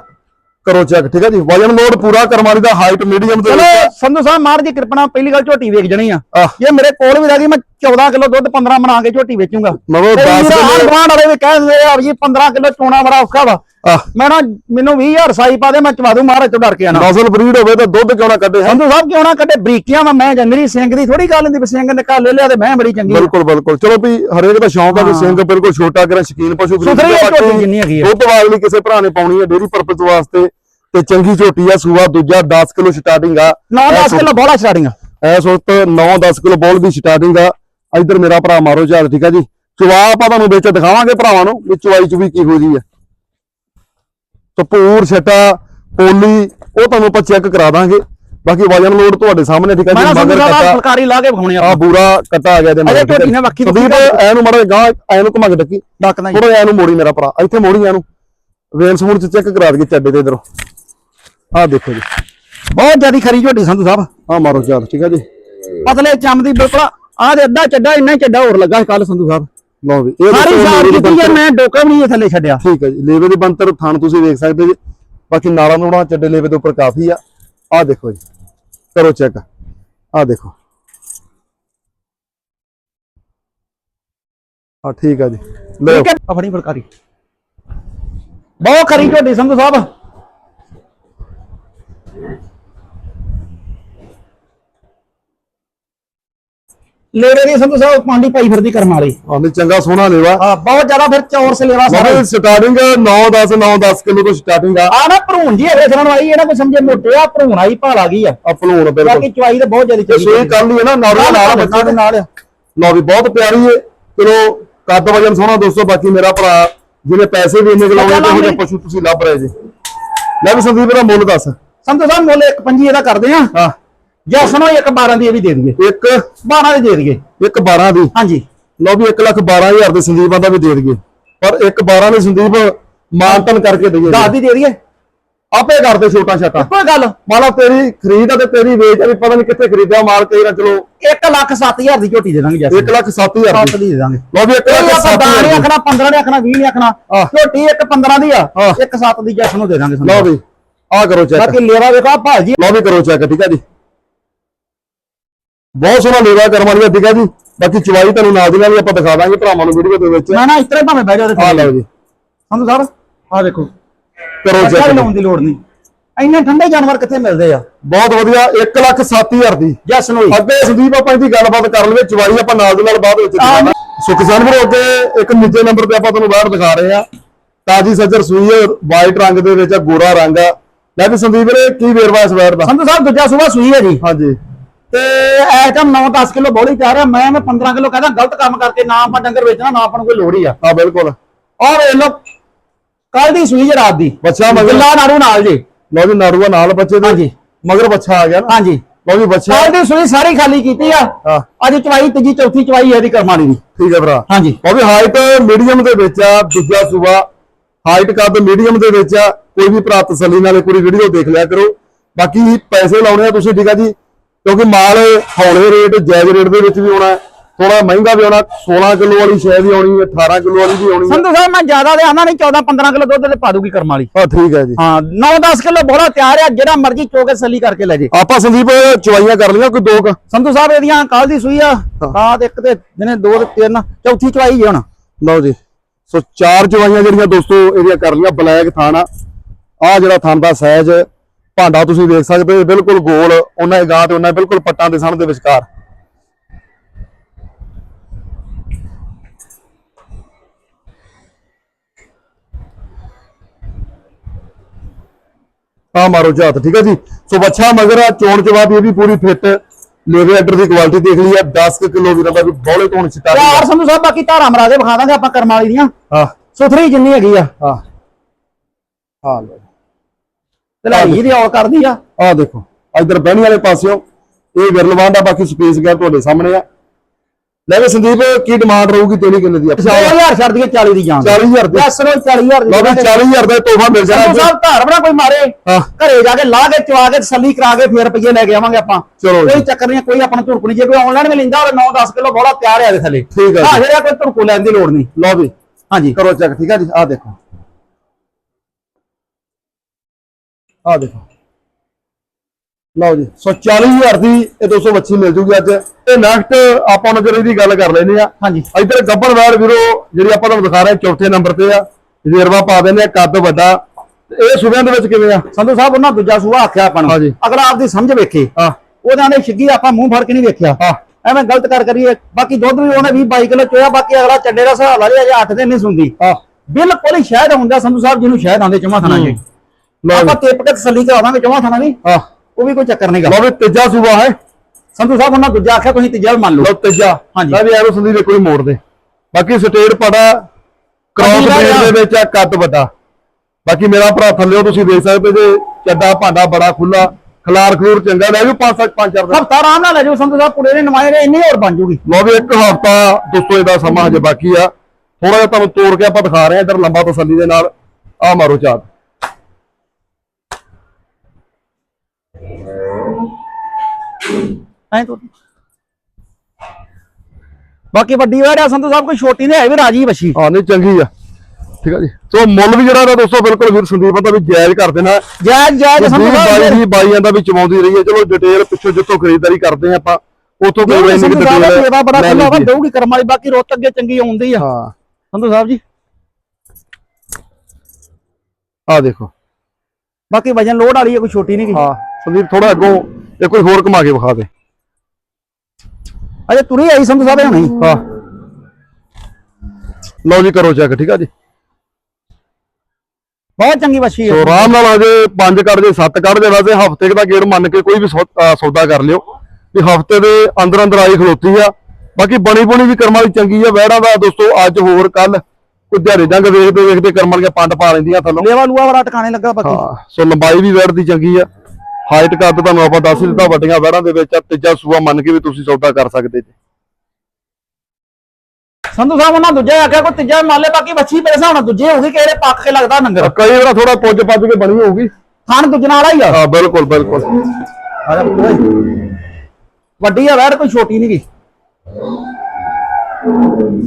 ਕਰੋ ਚੈੱਕ ਠੀਕ ਆ ਜੀ? ਵਜਨ ਲੋਡ ਪੂਰਾ ਕਰਮਾਰੀ ਦਾ ਹਾਈਟ ਮੀਡੀਅਮ ਦੇ ਚਲੋ ਸੰਧੂ ਸਾਹਿਬ ਮਾਰ ਦੀ ਕਿਰਪਨਾ ਪਹਿਲੀ ਗੱਲ ਝੋਟੀ ਵੇਚ ਜਣੀ ਆ। ਜੇ ਮੇਰੇ ਕੋਲ ਵੀ ਰਹਿ ਗਈ ਮੈਂ 14 ਕਿਲੋ ਦੁੱਧ 15 ਬਣਾ ਕੇ ਝੋਟੀ ਵੇਚੂੰਗਾ। ਮਤਲਬ 10 ਕਿਲੋ ਗਵਾਂਡ ਵਾਲੇ ਵੀ ਕਹਿ ਦਿੰਦੇ ਆ ਜੀ 15 ਕਿਲੋ ਚੋਣਾ ਬੜਾ ਔਖਾ ਵਾ। ਮੈਂ ਨਾ ਮੈਨੂੰ 20000 ਸਾਈ ਪਾ ਦੇ ਮੈਂ ਚਵਾ ਦੂੰ ਮਹਾਰਾਜ ਤੋਂ ਡਰ ਕੇ ਆਣਾ ਨਸਲ ਬਰੀਡ ਹੋਵੇ ਤਾਂ ਦੁੱਧ ਕਿਉਂ ਨਾ ਕੱਢੇ ਸੰਧੂ ਸਾਹਿਬ ਕਿਉਂ ਨਾ ਕੱਢੇ? ਬਰੀਕੀਆਂ ਵਾ ਮੈਂ ਜਾਂ ਮੇਰੀ ਸਿੰਘ ਦੀ ਥੋੜੀ ਗੱਲ ਹੁੰਦੀ ਵੀ ਸਿੰਘ ਨਿਕਾਲ ਲੈ ਲਿਆ ਤੇ ਮੈਂ ਬੜੀ ਚੰਗੀ। ਬਿਲਕੁਲ ਬਿਲਕੁਲ। ਚਲੋ ਵੀ ਹਰੇਕ ਦਾ ਸ਼ੌਂਕ ਆ ਕਿ ਸਿੰਘ ਬਿਲਕੁਲ ਛੋਟਾ ਕਰਾਂ ਸ਼ਕੀਨ ਪਸ਼ੂ ਸੁਥਰੀ ਝੋਟੀ ਜਿੰਨੀ ਹੈਗੀ ਆ। ਦੁੱਧ ਵਾਲੀ ਕਿਸੇ ਭਰਾ ਨੇ ਪਾਉਣੀ ਹੈ ਡੇਰੀ ਪਰਪਸ ਵਾਸਤੇ। ਤੇ ਚੰਗੀ ਝੋਟੀ ਆ ਸੂਆ ਦੂਜਾ 10 ਕਿਲੋ ਸਟਾਰਟਿੰਗ ਆ। 9-10 ਕਿਲੋ ਬੋਲਾ ਸਟਾਰਟਿੰਗ ਇਸ ਵਕਤ 9-10 ਕਿਲੋ ਬੋਲ ਦੀ ਸਟਾਰਟਿੰਗ ਆ। ਇਧਰ ਮੇਰਾ ਭਰਾ ਮਾਰੋ ਝਾੜ ਠੀਕ ਆ ਜੀ? ਚਵਾ ਆਪਾਂ ਤੁਹਾਨੂੰ ਵਿੱਚ ਦਿਖਾਵਾਂਗੇ ਭਰਾਵਾਂ ਨੂੰ ਵੀ ਚਵਾਈ ਚ ਵੀ ਕੀ ਹੋ ਜੀ ਆ ਤਪੂਰ ਛਟਾ ਪੋਲੀ ਉਹ ਤੁਹਾਨੂੰ ਆਪਾਂ ਚੈੱਕ ਕਰਾ ਦਾਂਗੇ। ਬਾਕੀ ਵਜਨ ਲੋਡ ਤੁਹਾਡੇ ਸਾਹਮਣੇ ਠੀਕ ਆ ਮੈਂ ਜੀ ਮਗਰ ਕੱਟਾ ਫੁਲਕਾਰੀ ਲਾ ਕੇ ਵਿਖਾਉਣੀ ਆ। ਆ ਬੂਰਾ ਕੱਟਾ ਆ ਗਿਆ ਦੇ ਅਜੇ ਝੋਟੀ ਨੇ ਵੱਖੀ ਸੰਦੀਪ ਵੱਖੀ ਐਨੂੰ ਮੜਾ ਗਾਂ ਐਨੂੰ ਘੁਮਾ ਕੇ ਡੱਕੀ। ਡੱਕਦਾ ਥੋੜਾ ਐਨੂੰ ਮੋੜੀ ਮੇਰਾ ਭਰਾ। ਇੱਥੇ ਮੋੜੀ ਐਨੂੰ ਵੇਨ ਸਮੂਰ ਚ ਚੈੱਕ ਕਰਾ ਦਈਏ ਚੱਡੇ ਤੇ ਇਧਰੋਂ। ਆ ਦੇਖੋ ਜੀ। ਬਹੁਤ ਜ਼ਿਆਦੀ ਖਰੀ ਝੋਟੀ ਸੰਧੂ ਸਾਹਿਬ। ਆ ਮਾਰੋ ਚਾਰ ਠੀਕ ਹੈ ਜੀ? ਪਤਲੇ ਚੰਮ ਦੀ ਬਿਲਕੁਲ ਆਹ ਦੇ ਅੱਧਾ ਚੱਡਾ ਇੰਨਾ ਹੀ ਚੱਡਾ ਹੋਰ ਲੱਗਾ ਕੱਲ ਸੰਧੂ ਸਾਹਿਬ। ਲਓ ਵੀ ਇਹ ਸਾਰੀ ਦੀ ਕੀਤੀ ਹੈ। ਮੈਂ ਡੋਕਾ ਵੀ ਨਹੀਂ ਥੱਲੇ ਛੱਡਿਆ। ਠੀਕ ਹੈ ਜੀ ਲੇਵੇ ਦੀ ਬੰਤਰ ਥਣ ਤੁਸੀਂ ਦੇਖ ਸਕਦੇ ਜੀ। ਬਾਕੀ ਨਾਲਾਂ ਨੂੜਾਂ ਚੱਡੇ ਲੇਵੇ ਦੇ ਉੱਪਰ ਕਾਫੀ ਆ। ਆ ਦੇਖੋ ਜੀ ਕਰੋ ਚੈੱਕ। ਆ ਦੇਖੋ। ਆ ਠੀਕ ਆ ਜੀ। ਲੈ ਆਪਣੀ ਫਰਕਾਰੀ ਬਹੁਤ ਖਰੀ ਝੋਟੀ ਸੰਧੂ ਸਾਹਿਬ। ਲੇਵੇ ਦੀ ਸੰਧੂ ਸਾਹਿਬ ਪਾਂਡੀ ਪਾਈ ਫਿਰਦੀ ਕਰਮ ਵਾਲੀ। ਆਂਦੇ ਚੰਗਾ ਸੋਹਣਾ ਲੇਵਾ। ਹਾਂ ਬਹੁਤ ਜ਼ਿਆਦਾ ਫਿਰ ਚੌਰ ਸਲੇਵਾ ਸਾਰਾ। ਸਟਾਰਟਿੰਗ 9 10 9 10 ਕਿਲੋ ਤੋਂ ਸਟਾਰਟਿੰਗ ਆ। ਆ ਨਾ ਭਰੂਣ ਜੀ ਅਗਲੇ ਦਿਨ ਆਈ ਇਹ ਨਾ ਕੋਈ ਸਮਝੇ ਮੋਟੇ ਆ ਭਰੂਣ ਆਈ ਭਾਲ ਆ ਗਈ ਆ। ਆ ਭਲੂਣ ਬਿਲਕੁਲ। ਬਾਕੀ ਚਵਾਈ ਤਾਂ ਬਹੁਤ ਜ਼ਿਆਦਾ ਤੇ ਸੋਈ ਕਰ ਲਈ ਹੈ ਨਾ ਨਾਰਮਲ ਨਾਲ ਬੱਚੇ ਦੇ ਨਾਲ। ਲਓ ਵੀ ਬਹੁਤ ਪਿਆਰੀ ਹੈ ਚਲੋ ਕੱਦ ਵਜਨ ਸੋਹਣਾ ਦੋਸਤੋ ਬਾਕੀ ਮੇਰਾ ਭਰਾ ਜਿਹਨੇ ਪੈਸੇ ਵੀ ਇੰਨੇ ਲਾਉਣੇ ਤੇ ਉਹਦੇ ਪਸ਼ੂ ਤੁਸੀਂ ਲੱਭ ਰਹੇ ਜੀ। ਲੈ ਵੀ ਸੰਦੀਪ ਦਾ ਮੁੱਲ ਦੱਸ। ਸੰਧੂ ਸਾਹਿਬ ਮੁੱਲ ਇੱਕ ਪੰਜੀ ਇਹਦਾ ਕਰਦੇ ਆ। ਹਾਂ। ਜਾਂ ਸੁਣੋ ਇੱਕ 12 ਦੀ ਇਹ ਵੀ ਦੇ ਦਈਏ। ਇੱਕ 12 ਦੀ ਦੇ ਦਈਏ। ਇੱਕ 12 ਦੀ। ਹਾਂਜੀ। ਲਓ ਵੀ 1 ਲੱਖ 12000 ਦੇ ਸੰਦੀਪਾਂ ਦਾ ਵੀ ਦੇ ਦਈਏ। ਪਰ ਇੱਕ 12 ਨੇ ਸੰਦੀਪ ਮਾਨਤਨ ਕਰਕੇ ਦਈਏ। ਦੱਸ ਦੀ ਦੇ ਦਈਏ। ਆਪੇ ਕਰਦੇ ਛੋਟਾ ਛਾਟਾ। ਕੋਈ ਗੱਲ। ਮੰਨ ਲਓ ਤੇਰੀ ਖਰੀਦ ਆ ਤੇ ਤੇਰੀ ਵੇਚ ਆ ਵੀ ਪਤਾ ਨਹੀਂ ਕਿੱਥੇ ਖਰੀਦਿਆ ਮਾਲ ਕਈ ਨਾ ਚਲੋ। 1 ਲੱਖ 7000 ਦੀ ਝੋਟੀ ਦੇ ਦਾਂਗੇ ਜੈਸੇ। 1 ਲੱਖ 7000 ਸੱਤ ਦੀ। ਦੀ ਦੇ ਦਾਂਗੇ। ਲਓ ਵੀ 1 ਇਹ ਲੱਖ ਆਪਾਂ 10 7000 ਨਹੀਂ ਦੀ। ਆਖਣਾ 15 ਨਹੀਂ ਆਖਣਾ 20 ਨਹੀਂ ਆਖਣਾ। ਝੋਟੀ ਇੱਕ 15 ਦੀ ਆ। ਆਹ। ਇੱਕ 7 ਦੀ ਜੈਸ ਨੂੰ ਦੇ ਦਾਂਗੇ ਲਓ ਵੀ। ਆ ਕਰੋ ਚੈੱਕ ਬਾਕੀ ਲੇਵਾ ਆਹ ਭਾਜੀ ਲਓ ਵੀ ਕਰੋ ਚੈੱਕ ਠੀਕ ਹੈ ਜੀ। ਬਹੁਤ ਸੋਹਣਾ ਲੇਵਾ ਕਰਮ ਵਾਲੀ ਠੀਕ ਹੈ ਜੀ। ਬਾਕੀ ਚਵਾਈ ਤੁਹਾਨੂੰ ਨਾਲ ਦੀ ਨਾਲ ਹੀ ਆਪਾਂ ਦਿਖਾ ਦਾਂਗੇ ਭਰਾਵਾਂ ਨੂੰ ਵੀਡੀਓ ਦੇ ਵਿੱਚ। ਨਾ ਨਾ ਇਸ ਤਰ੍ਹਾਂ ਹੀ ਭਾਵੇਂ ਬਹਿ ਜਾਓ ਆ ਲਓ ਜੀ। ਸੰਧੂ ਸਾਹਿਬ ਆ ਦੇਖੋ। ਕਰੋ ਚੈੱਕ ਲਾਉਣ ਦੀ ਲੋੜ ਨਹੀਂ। ਇੰਨੇ ਠੰਡੇ ਜਾਨਵਰ ਕਿੱਥੇ ਮਿਲਦੇ ਆ? ਬਹੁਤ ਵਧੀਆ 1 ਲੱਖ 7000 ਦੀ। ਜੈਸ ਨੂੰ ਹੀ। ਅੱਗੇ ਸੰਦੀਪ ਆਪਾਂ ਇਹਦੀ ਗੱਲਬਾਤ ਕਰ ਲਵੇ ਚਵਾਈ ਆਪਾਂ ਨਾਲ ਦੀ ਨਾਲ ਬਾਅਦ ਵਿੱਚ ਦਿਖਾਵਾਂਗੇ ਵੀਰੋ ਅੱਗੇ ਇੱਕ ਨਿੱਜੇ ਨੰਬਰ ਤੇ ਆਪਾਂ ਤੁਹਾਨੂੰ ਬਾਹਰ ਦਿਖਾ ਰਹੇ ਆ ਤਾਜੀ ਸੱਜਰ ਸੂਈ ਹੈ ਵਾਈਟ ਰੰਗ ਦੇ ਵਿੱਚ ਆ, ਗੋਰਾ ਰੰਗ ਆ। ਲੈ ਵੀ ਸੰਦੀਪ ਵੀਰੇ ਕੀ ਵੇਰਵਾ ਇਸ ਵੈਰ ਦਾ? ਸੰਧੂ ਸਾਹਿਬ ਦੂਜਾ ਸੂਆ ਸੂਈ ਹੈ ਜੀ। ਹਾਂਜੀ। ਤੇ ਐ ਤਾਂ 9-10 ਕਿਲੋ ਬੋਲੀ ਤਿਆਰ ਆ ਮੈਂ ਮੈਂ 15 ਕਿਲੋ ਕਹਿੰਦਾ ਗਲਤ ਕੰਮ ਕਰਕੇ ਨਾ ਆਪਾਂ ਡੰਗਰ ਵੇਚਣਾ ਨਾ ਆਪਾਂ ਨੂੰ ਕੋਈ ਲੋੜ ਹੀ ਆ। ਹਾਂ ਬਿਲਕੁਲ। ਔਰ ਵੇਖ ਲਓ ਕੱਲ ਦੀ ਸੂਈ ਰਾਤ ਦੀ। ਬੱਚਾ ਮਗਰ। ਨਾਰੂ ਨਾਲ ਜੀ। ਲਓ ਜੀ ਨਾਰੂਆ ਨਾਲ ਬੱਚੇ ਦੇ। ਹਾਂਜੀ। ਮਗਰ ਬੱਚਾ ਆ ਗਿਆ ਨਾ। ਹਾਂਜੀ। ਲਓ ਜੀ ਬੱਚਾ। ਕੱਲ ਦੀ ਸੂਈ ਸਾਰੀ ਖਾਲੀ ਕੀਤੀ ਆ। ਹਾਂ। ਅੱਜ ਚਵਾਈ ਤੀਜੀ ਚੌਥੀ ਚਵਾਈ ਹੈ ਦੀ ਕਰਮਾਣੀ ਦੀ। ਠੀਕ ਹੈ ਭਰਾ। ਹਾਂਜੀ। ਉਹ ਵੀ ਹਾਈਟ ਮੀਡੀਅਮ ਦੇ ਵਿੱਚ ਆ ਦੂਜਾ ਸੂਬਾ ਹਾਈਟ ਕੱਦ ਮੀਡੀਅਮ ਦੇ ਵਿੱਚ ਆ। ਕੋਈ ਵੀ ਭਰਾ ਤਸੱਲੀ ਨਾਲ ਪੂਰੀ ਵੀਡੀਓ ਦੇਖ ਲਿਆ ਕਰੋ। ਬਾਕੀ ਪੈਸੇ ਲਾਉਣੇ ਆ ਤੁਸੀਂ ਠੀਕ ਆ ਜੀ। ਕਿਉਂਕਿ ਮਾਲ ਹੌਲੇ ਰੇਟ ਜਾਇਜ਼ ਰੇਟ ਦੇ ਵਿੱਚ ਵੀ ਆਉਣਾ ਥੋੜਾ ਮਹਿੰਗਾ ਵੀ ਆਉਣਾ 16 ਕਿਲੋ ਵਾਲੀ ਸ਼ੈ ਵੀ ਆਉਣੀ ਹੈ 18 ਕਿਲੋ ਵਾਲੀ ਵੀ ਆਉਣੀ ਹੈ। ਸੰਧੂ ਸਾਹਿਬ ਮੈਂ ਜ਼ਿਆਦਾ ਦੇ ਆਣਾ ਨਹੀਂ 14-15 ਕਿਲੋ ਦੁੱਧ ਤੇ ਪਾ ਦੂਗੀ ਕਰਮਾਲੀ ਹਾਂ ਠੀਕ ਹੈ ਜੀ। ਹਾਂ 9-10 ਕਿਲੋ ਬੋਲਾ ਤਿਆਰ ਆ ਜਿਹੜਾ ਮਰਜ਼ੀ ਚੋ ਕੇ ਸੱਲੀ ਕਰਕੇ ਲੈ ਜੇ। ਆਪਾਂ ਸੰਦੀਪ ਚਵਾਈਆਂ ਕਰ ਲਈਆਂ ਕੋਈ ਦੋ ਕੁ? ਸੰਧੂ ਸਾਹਿਬ ਇਹਦੀਆਂ ਕੱਲ ਦੀ ਸੂਈ ਆ ਰਾਤ ਇੱਕ ਤੇ ਦਿਨੇ ਦੋ ਤੇ ਤਿੰਨ ਚੌਥੀ ਚਵਾਈ ਜੀ ਹੁਣ। ਲਓ ਜੀ। ਸੋ ਚਾਰ ਚਵਾਈਆਂ ਜਿਹੜੀਆਂ ਦੋਸਤੋ ਇਹਦੀਆਂ ਕਰ ਲਈਆਂ ਬਲੈਕ ਥਾਨ ਆ ਜਿਹੜਾ ਥਾਨ ਦਾ ਸਾਈਜ਼ ਭਾਂਡਾ ਤੁਸੀਂ ਦੇਖ ਸਕਦੇ ਹੋ ਬਿਲਕੁਲ ਗੋਲ ਉਹਨਾਂ ਦੀ ਗਾਂ ਤੇ ਉਹਨਾਂ ਬਿਲਕੁਲ ਪੱਟਾਂ ਦੇ ਸਣ ਦੇ ਵਿਚਕਾਰ। ਆ ਮਾਰੋ ਝਾਤ ਠੀਕ ਹੈ ਜੀ? ਸੋ ਬੱਚਾ ਮਗਰ ਆ ਚੋਣ ਜਵਾਬ ਇਹ ਵੀ ਪੂਰੀ ਫਿੱਟ। ਲੇਵੇ ਅੱਡਰ ਦੀ ਕੁਆਲਿਟੀ ਦੇਖ ਲਈ ਆ 10 ਕਿਲੋ ਵੀਰਾਂ ਦਾ ਵੀ ਬੌਲੇ ਤੋਂ ਚਿੱਟਾ ਚਾਰ ਸੰਧੂ ਸਾਹਿਬ ਬਾਕੀ ਧਾਰਾ ਮਰਾ ਦੇ ਵਿਖਾ ਦਾਂਗੇ ਆਪਾਂ ਕਰਮਾਲੀ ਦੀਆਂ। ਹਾਂ। ਸੁਥਰੀ ਜਿੰਨੀ ਹੈਗੀ ਆ। ਹਾਂ। ਹਾਂ ਲਓ ਤਲਾਈ ਦੀ ਔਰ ਕਰਦੀ ਆ। ਆ ਦੇਖੋ ਇਧਰ ਬਹਿਣੀ ਵਾਲੇ ਪਾਸਿਓਂ ਇਹ ਵਿਰਲਵਾਨ ਦਾ ਬਾਕੀ ਸਪੇਸ ਗਿਆ ਤੁਹਾਡੇ ਸਾਹਮਣੇ ਆ। ਲੈ ਵੀ ਸੰਦੀਪ ਕੀ ਡਿਮਾਂਡ ਰਹੂਗੀ ਤੇਰੀ ਕਿੰਨੇ ਦੀ ਆ? 4000 ਛੱਡ ਦਈਏ 40 ਦੀ ਜਾਨ 40000 ਦੀ। ਯਸ ਰੋ 40000 ਦੀ ਲਓ ਵੀ 40000 ਦਾ ਤੋਹਫਾ ਮਿਲ ਜਾਣਾ। ਸਾਹਿਬ ਧਾਰ ਬਣਾ ਕੋਈ ਮਾਰੇ। ਘਰੇ ਜਾ ਕੇ ਲਾ ਕੇ ਚਵਾ ਕੇ ਤਸੱਲੀ ਕਰਾ ਕੇ ਫੇਰ ਰੁਪਈਏ ਲੈ ਕੇ ਆਵਾਂਗੇ ਆਪਾਂ। ਕੋਈ ਚੱਕਰ ਨਹੀਂ ਕੋਈ ਆਪਣਾ ਧੁਰਕ ਨਹੀਂ। ਜੇ ਕੋਈ ਆਨਲਾਈਨ ਵੀ ਲੈਂਦਾ ਹੋਵੇ 9-10 ਕਿਲੋ ਬੋਲਾ ਤਿਆਰ ਹੈ ਇਹਦੇ ਥੱਲੇ। ਠੀਕ ਹੈ। ਹਾਂ ਜਿਹੜਾ ਕੋਈ ਧੁਰਕੂ ਲੈਣ ਦੀ ਲੋੜ ਨਹੀਂ। ਲਓ ਵੀ। ਹਾਂਜੀ। ਕਰੋ ਚੈੱਕ ਠੀਕ ਹੈ ਜੀ? ਆ ਦੇਖੋ। ਆ ਦੇਖੋ। ਲਓ ਜੀ ਸੋ 40000 ਦੀ ਇਹ 200 ਬੱਚੀ ਮਿਲ ਜੂਗੀ ਅੱਜ। ਤੇ ਨੈਕਸਟ ਆਪਾਂ ਨਜ਼ਰ ਇਹਦੀ ਗੱਲ ਕਰ ਲੈਨੇ ਆ ਹਾਂਜੀ। ਇੱਧਰ ਗੱਬਣ ਵੈਰ ਵੀਰੋ ਜਿਹੜੀ ਆਪਾਂ ਤੁਹਾਨੂੰ ਦਿਖਾ ਰਹੇ ਚੌਥੇ ਨੰਬਰ ਤੇ ਆ ਵੇਰਵਾ ਪਾ ਦਿੰਦੇ ਆ ਕੱਦ ਵੱਡਾ। ਇਹ ਸੁਬਿਆਂ ਦੇ ਵਿੱਚ ਕਿਵੇਂ ਆ? ਸੰਧੂ ਸਾਹਿਬ ਉਹਨਾਂ ਦੂਜਾ ਸੂਆ ਆਖਿਆ ਆਪਾਂ ਨੂੰ। ਅਗਲਾ ਆਪਦੀ ਸਮਝ ਵੇਖੇ। ਹਾਂ। ਉਹਨਾਂ ਨੇ ਛਿੱਗੀ ਆਪਾਂ ਮੂੰਹ ਫੜ ਕੇ ਨਹੀਂ ਵੇਖਿਆ। ਹਾਂ। ਐਵੇਂ ਗਲਤ ਕਰ ਕਰੀਏ। ਬਾਕੀ ਦੁੱਧ ਵੀ ਉਹਨੇ 20 22 ਕਿਲੋ ਚੋਇਆ ਬਾਕੀ ਅਗਲਾ ਚੱਡੇ ਦਾ ਹਿਸਾਬ ਲਾ ਲਿਆ ਜੇ 8 ਦਿਨ ਨਹੀਂ ਸੁਣਦੀ। ਹਾਂ। ਬਿਲਕੁਲ ਹੀ ਸ਼ਹਿਦ ਹੁੰਦਾ ਸੰਧੂ ਸਾਹਿਬ ਜਿਹਨੂੰ ਸ਼ਹਿਦ ਆਂਦੇ ਚਮਾ ਜੀ ਲਓ ਆਪਾਂ ਟੇਪ ਕੇ ਤਸੱਲੀ ਕਰਾਵਾਂਗੇ ਚਮਾ ਥਾਣਾ ਦੀ ਹਾਂ। ਉਹ ਵੀ ਕੋਈ ਚੱਕਰ ਨਹੀਂਗਾ ਲਓ ਵੀ ਤੀਜਾ ਸੂਬਾ ਹੈ। ਸੰਧੂ ਸਾਹਿਬ ਉਹਨਾਂ ਦੂਜਾ ਆਖਿਆ ਤੁਸੀਂ ਤੀਜਾ ਮੰਨ ਲਓ। ਲਓ ਤੀਜਾ। ਹਾਂਜੀ। ਲੈ ਵੀ ਐਰੋ ਸੰਦੀਪ ਕੋਈ ਮੋੜ ਦੇ ਬਾਕੀ ਸਟੇਟ ਪੜਾ ਕ੍ਰਾਸ ਦਾ ਬ੍ਰੀਡ। ਦੇ ਵਿੱਚ ਆ ਕੱਦ ਵੱਡਾ। ਬਾਕੀ ਮੇਰਾ ਭਰਾ ਥੱਲਿਓ ਤੁਸੀਂ ਦੇਖ ਸਕਦੇ ਜੇ ਚੱਡਾ ਭਾਂਡਾ ਬੜਾ ਖੁੱਲਾ ਖਲਾਰ ਖਲੂਰ ਚੰਗਾ ਲੈ ਵੀ 5 7 5 4 ਦਾ ਹਫਤਾ ਆਰਾਮ ਨਾਲ ਲੈ ਜਾਓ ਸੰਧੂ ਸਾਹਿਬ ਪੁੜੇ ਦੇ ਨਮਾਏ ਦੇ ਇੰਨੀ ਹੋਰ ਬਣ ਜੂਗੀ। ਲਓ ਵੀ ਇੱਕ ਹਫ਼ਤਾ ਦੋਸਤੋ ਇਹਦਾ ਸਮਾਂ ਹਜੇ ਬਾਕੀ ਆ। ਥੋੜਾ ਜਿਹਾ ਤੁਹਾਨੂੰ ਤੋੜ ਕੇ ਆਪਾਂ ਦਿਖਾ ਰਹੇ ਆ ਇਧਰ ਲੰਬਾ ਤਸੱਲੀ ਦੇ ਨਾਲ। ਆ ਮਾਰੋ ਚਾਤ ਐਂ ਤੋਂ? ਬਾਕੀ ਵੱਡੀ ਵਾਰ ਆ ਸੰਧੂ ਸਾਹਿਬ ਕੋਈ ਛੋਟੀ ਨਹੀਂ ਹੈ ਵੀ ਰਾਜੀ ਬੱਛੀ ਹਾਂ ਨਹੀਂ ਚੰਗੀ ਆ। ਠੀਕ ਆ ਜੀ। ਸੋ ਮੁੱਲ ਵੀ ਜਿਹੜਾ ਦਾ ਦੋਸਤੋ ਬਿਲਕੁਲ ਵੀਰ ਸੰਦੀਪ ਦਾ ਵੀ ਜਾਇਜ਼ ਕਰ ਦੇਣਾ। ਜਾਇਜ਼ ਜਾਇਜ਼ ਸੰਧੂ ਸੰਦੀਪ ਬਾਈ ਸਾਹਿਬ ਦੀ ਬਾਈਆਂ ਦਾ ਵੀ ਚਮਾਉਂਦੀ ਰਹੀ ਹੈ। ਚਲੋ ਡਿਟੇਲ ਪਿੱਛੋਂ ਜਿੱਥੋਂ ਖਰੀਦਦਾਰੀ ਕਰਦੇ ਆ ਆਪਾਂ ਉਥੋਂ ਕੋਈ ਨਹੀਂ ਨਹੀਂ ਸੰਧੂ ਸਾਹਿਬ ਦਾ ਸੇਵਾ ਬੜਾ ਖੁੱਲਾ ਵਾ। ਦਊਗੀ ਕਰਮ ਵਾਲੀ ਬਾਕੀ ਰੋਤ ਅੱਗੇ ਚੰਗੀ ਆਉਂਦੀ ਆ। ਹਾਂ। ਸੰਧੂ ਸਾਹਿਬ ਜੀ। ਆ ਦੇਖੋ। ਬਾਕੀ ਵਜਨ ਲੋਡ ਵਾਲੀ ਹੈ ਕੋਈ ਛੋਟੀ ਨਹੀਂ ਗੀ। ਹਾਂ ਸੰਦੀਪ ਥੋੜਾ ਅੱਗੋਂ ਇਹ ਕੋਈ ਹੋਰ ਕਮਾ ਕੇ ਵਿਖਾ ਦੇ। ਅਜੇ ਤੁਰੀ ਆਈ ਸੰਧੂ ਸਾਹਿਬ ਹੁਣੀ ਹਾਂ। ਲਓ ਜੀ ਕਰੋ ਚੈੱਕ ਠੀਕ ਆ ਜੀ? ਬਹੁਤ ਚੰਗੀ ਬੱਛੀ ਸੋ ਹੈ ਆਰਾਮ ਨਾਲ ਅਜੇ 5 ਕੱਢ ਦੇ 7 ਕੱਢ ਦੇ ਵੈਸੇ ਹਫ਼ਤੇ ਦਾ ਗੇੜ ਮੰਨ ਕੇ ਕੋਈ ਵੀ ਸੌ- ਅਹ ਸੌਦਾ ਕਰ ਲਿਓ। ਵੀ ਹਫ਼ਤੇ ਦੇ ਅੰਦਰ ਅੰਦਰ ਆਈ ਖਲੋਤੀ ਆ। ਬਾਕੀ ਬਣੀ ਬੁਣੀ ਵੀ ਕਰਮਾਂ ਵਾਲੀ ਚੰਗੀ ਆ ਵਹਿੜਾਂ ਦਾ ਦੋਸਤੋ ਅੱਜ ਹੋਰ ਕੱਲ ਕੋਈ ਦਿਹਾੜੇ ਜੰਗ ਵੇਖਦੇ ਵੇਖਦੇ ਕਰਮਾਂ ਵਾਲੀਆਂ ਪੰਡ ਪਾ ਲੈਂਦੀਆਂ ਥੱਲੋਂ। ਲੇਵਾ ਲੂਆ ਬੜਾ ਟਿਕਾਣੇ ਲੱਗਾ ਬਾਕੀ। ਹਾਂ ਸੋ ਲੰਬਾਈ ਵੀ ਵਹਿੜ ਦੀ ਚੰਗੀ ਆ। ਹਾਈਟ ਕੱਦ ਤੁਹਾਨੂੰ ਆਪਾਂ ਦੱਸ ਹੀ ਦਿੱਤਾ ਵੱਡੀਆਂ ਵਹਿੜਾਂ ਦੇ ਵਿੱਚ ਆ, ਤੀਜਾ ਸੂਆ ਮੰਨ ਕੇ ਵੀ ਤੁਸੀਂ ਸੌਦਾ ਕਰ ਸਕਦੇ ਜੀ। ਸੰਧੂ ਸਾਹਿਬ ਉਹਨਾਂ ਦੂਜਾ ਆਖਿਆ ਕੋਈ ਤੀਜਾ ਮੰਨ ਲੈ ਬਾਕੀ ਬੱਚੀ ਮੇਰੇ ਹਿਸਾਬ ਨਾਲ ਦੂਜੇ ਹੋ ਗਏ ਕਿਹੜੇ ਪੱਕ ਕੇ ਲੱਗਦਾ ਨੰਗਰ? ਕਈ ਵਾਰ ਥੋੜਾ ਪੁੱਜ ਪੱਜ ਕੇ ਬਣੀ ਹੋਊਗੀ। ਖਾਣ ਦੂਜੇ ਨਾਲ ਹੀ ਆ? ਹਾਂ ਬਿਲਕੁਲ ਬਿਲਕੁਲ। ਵੱਡੀ ਆ ਵੈੜ ਕੋਈ ਛੋਟੀ ਨਹੀਂ ਗੀ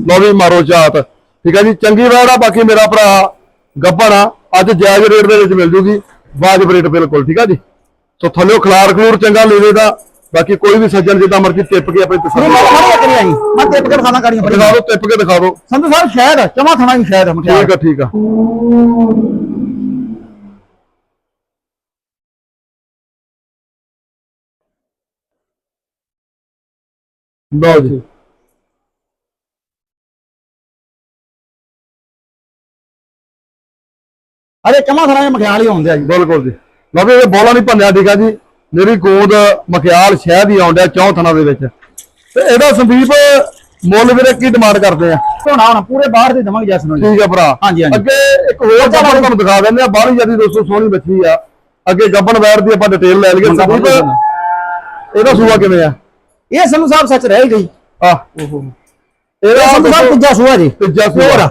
ਲਓ ਵੀ ਮਾਰੋ ਚਾਤ ਠੀਕ ਹੈ ਜੀ ਚੰਗੀ ਵੈੜ ਆ ਬਾਕੀ ਮੇਰਾ ਭਰਾ ਗੱਬਣ ਆ। ਅੱਜ ਜਾਇਜ਼ ਰੇਟ ਦੇ ਵਿੱਚ ਮਿਲ ਜੂਗੀ। ਵਾਜਬ ਰੇਟ ਬਿਲਕੁਲ ਠੀਕ ਆ ਜੀ? ਸੋ ਥੱਲਿਓ ਖਲਾਰ ਖਲੂਰ ਚੰਗਾ ਲੈਵੇ ਦਾ ਬਾਕੀ ਕੋਈ ਵੀ ਸੱਜਣ ਜਿੱਦਾਂ ਮਰਜ਼ੀ ਟਿੱਪ ਕੇ ਆਪਣੀ ਤਸੱਲੀ ਮੈਂ ਖੜੀ ਕਰੀ ਆਈ। ਮੈਂ ਟਿਪ ਕੇ ਖਾਣਾ ਕਰੀਆਂ ਬੜੀ ਦਿਖਾ ਦਿਓ ਟਿੱਪ ਕੇ ਦਿਖਾ ਦਿਓ। ਸੰਧੂ ਸਾਹਿਬ ਸ਼ਾਇਦ ਚਮਾ ਥਣਾ ਹੀ ਸ਼ਾਇਦ ਮਠਿਆਰ ਠੀਕ ਆ ਠੀਕ ਆ। ਲਓ ਜੀ। ਅਰੇ ਚਮਾ ਥਣਾ ਮਠਿਆਰ ਹੀ ਹੁੰਦੇ ਆ ਜੀ। ਬਿਲਕੁਲ ਜੀ। ਲਓ ਵੀ ਇਹ ਬੋਲਾ ਨਹੀਂ ਭੰਨਿਆ ਠੀਕ ਆ ਜੀ। ਮੇਰੀ ਗੋਦ ਮਖਿਆਲ ਸ਼ਹਿਦ ਹੀ ਆਉਂਦਾ ਚੌਂ ਥਣਾ ਦੇ ਵਿੱਚ। ਤੇ ਇਹਦਾ ਸੰਦੀਪ ਮੁੱਲ ਵੀਰੇ ਕੀ ਡਿਮਾਂਡ ਕਰਦੇ ਆ? ਧੋਣਾ ਹੁਣ ਪੂਰੇ ਬਾਹਰ ਦੇ ਦਵਾਂਗੇ ਜੈਸ ਨੂੰ ਜੀ। ਠੀਕ ਆ ਭਰਾ। ਹਾਂਜੀ, ਹਾਂਜੀ। ਅੱਗੇ ਇੱਕ ਹੋਰ ਗੱਬਣ ਤੁਹਾਨੂੰ ਦਿਖਾ ਦਿੰਦੇ ਆ ਬਾਹਲੀ ਜਿਆਦੀ ਦੋਸਤੋ ਸੋਹਣੀ ਬੱਚੀ ਆ। ਅੱਗੇ ਗੱਬਣ ਵੈਰ ਦੀ ਆਪਾਂ ਡਿਟੇਲ ਲੈ ਲਈਏ। ਸੰਦੀਪ ਇਹਦਾ ਸੂਆ ਕਿਵੇਂ ਆ? ਇਹ ਸੰਧੂ ਸਾਹਿਬ ਸੱਚ ਰਹਿ ਗਈ। ਆ ਇਹ ਇਹਦਾ ਸਾਹਿਬ ਤੀਜਾ ਸੂਆ ਜੀ। ਤੀਜਾ ਸੂਆ।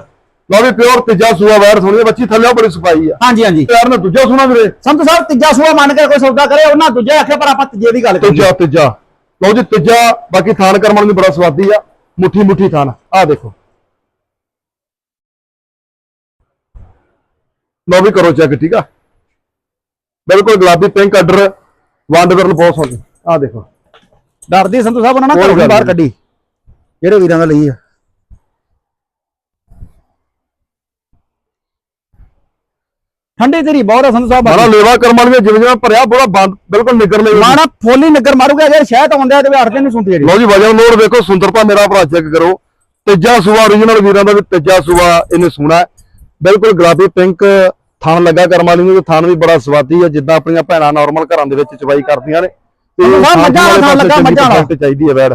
ਲਓ ਵੀ ਪਿਓਰ ਤੀਜਾ ਸੂਆ ਵੈਰ ਆ, ਬੱਚੀ ਥੱਲੇ ਬੜੀ ਸਫ਼ਾਈ ਆ। ਹਾਂਜੀ ਹਾਂਜੀ। ਯਾਰ ਨੇ ਦੂਜਾ ਸੋਹਣਾ ਵੀਰੇ। ਸੰਧੂ ਸਾਹਿਬ ਤੀਜਾ ਸੂਆ ਮੰਨ ਕੇ ਕੋਈ ਸੌਦਾ ਕਰੇ ਉਹਨਾਂ ਦੂਜਾ ਆਖਿਆ ਪਰ ਆਪਾਂ ਤੀਜੇ ਦੀ ਗੱਲ ਕਰੀਏ। ਤੀਜਾ ਤੀਜਾ। ਲਓ ਜੀ ਤੀਜਾ ਬਾਕੀ ਥਾਨ ਕਰਮਣ ਨੂੰ ਬੜਾ ਸਵਾਦੀ ਆ। ਮੁੱਠੀ ਮੁੱਠੀ ਥਾਨ। ਆ ਦੇਖੋ। ਲਓ ਵੀ ਕਰੋ ਚੈੱਕ ਠੀਕ ਆ? ਬਿਲਕੁਲ ਗੁਲਾਬੀ ਪਿੰਕ ਆਰਡਰ ਵੰਡ ਵਰਲ ਬਹੁਤ ਸੋਹਣੀ। ਆ ਦੇਖੋ। ਡਰਦੀ ਸੰਧੂ ਸਾਹਿਬ ਉਹਨਾਂ ਨੇ ਕੋਈ ਘਰੋਂ ਗੱਲ ਬਾਹਰ। ਕੱਢੀ। ਜਿਹੜੇ ਵੀਰਾਂ ਦਾ ਲਈ ਆ। ਠੰਡੀ ਤੇਰੀ ਬਹੁਤ ਆ ਸੰਧੂ ਸਾਹਿਬ ਮਾਰਾ ਲੇਵਾ ਕਰਮਣ ਦੇ ਜਿਵੇਂ ਜਿਵੇਂ ਭਰਿਆ ਬੜਾ ਬੰਦ ਬਿਲਕੁਲ ਨਿਕਰ ਲਈ ਮਾਣਾ ਫੋਲੀ ਨਗਰ ਮਾਰੂਗਾ ਜੇ ਸ਼ਹਿਦ ਆਉਂਦਾ ਤੇ ਅੜਦੇ ਨਹੀਂ ਸੁਣਦੀ ਜਿਹੜੀ। ਲਓ ਜੀ ਵਜਨ ਲੋਡ ਵੇਖੋ ਸੁੰਦਰਤਾ ਮੇਰਾ ਭਰਾ ਚੈੱਕ ਕਰੋ। ਤੀਜਾ ਸੂਆ origignal ਵੀਰਾਂ ਦਾ ਵੀ ਤੀਜਾ ਸੂਆ ਇਹਨੇ ਸੋਹਣਾ ਹੈ। ਬਿਲਕੁਲ ਗੁਲਾਬੀ ਪਿੰਕ ਥਣ ਲੱਗਾ ਕਰਮ ਵਾਲੀ ਨੂੰ ਥਣ ਵੀ ਬੜਾ ਸਵਾਦੀ ਹੈ ਜਿੱਦਾਂ ਆਪਣੀਆਂ ਭੈਣਾਂ ਨਾਰਮਲ ਘਰਾਂ ਦੇ ਵਿੱਚ ਚਵਾਈ ਕਰਦੀਆਂ ਨੇ। ਤੇ ਮੱਝਾਂ ਵਾਲਾ ਵਾਲੇ ਲੱਗਾ, ਮੱਝਾਂ ਵਾਲਾ। ਚਾਹੀਦੀ ਹੈ ਵੈੜ।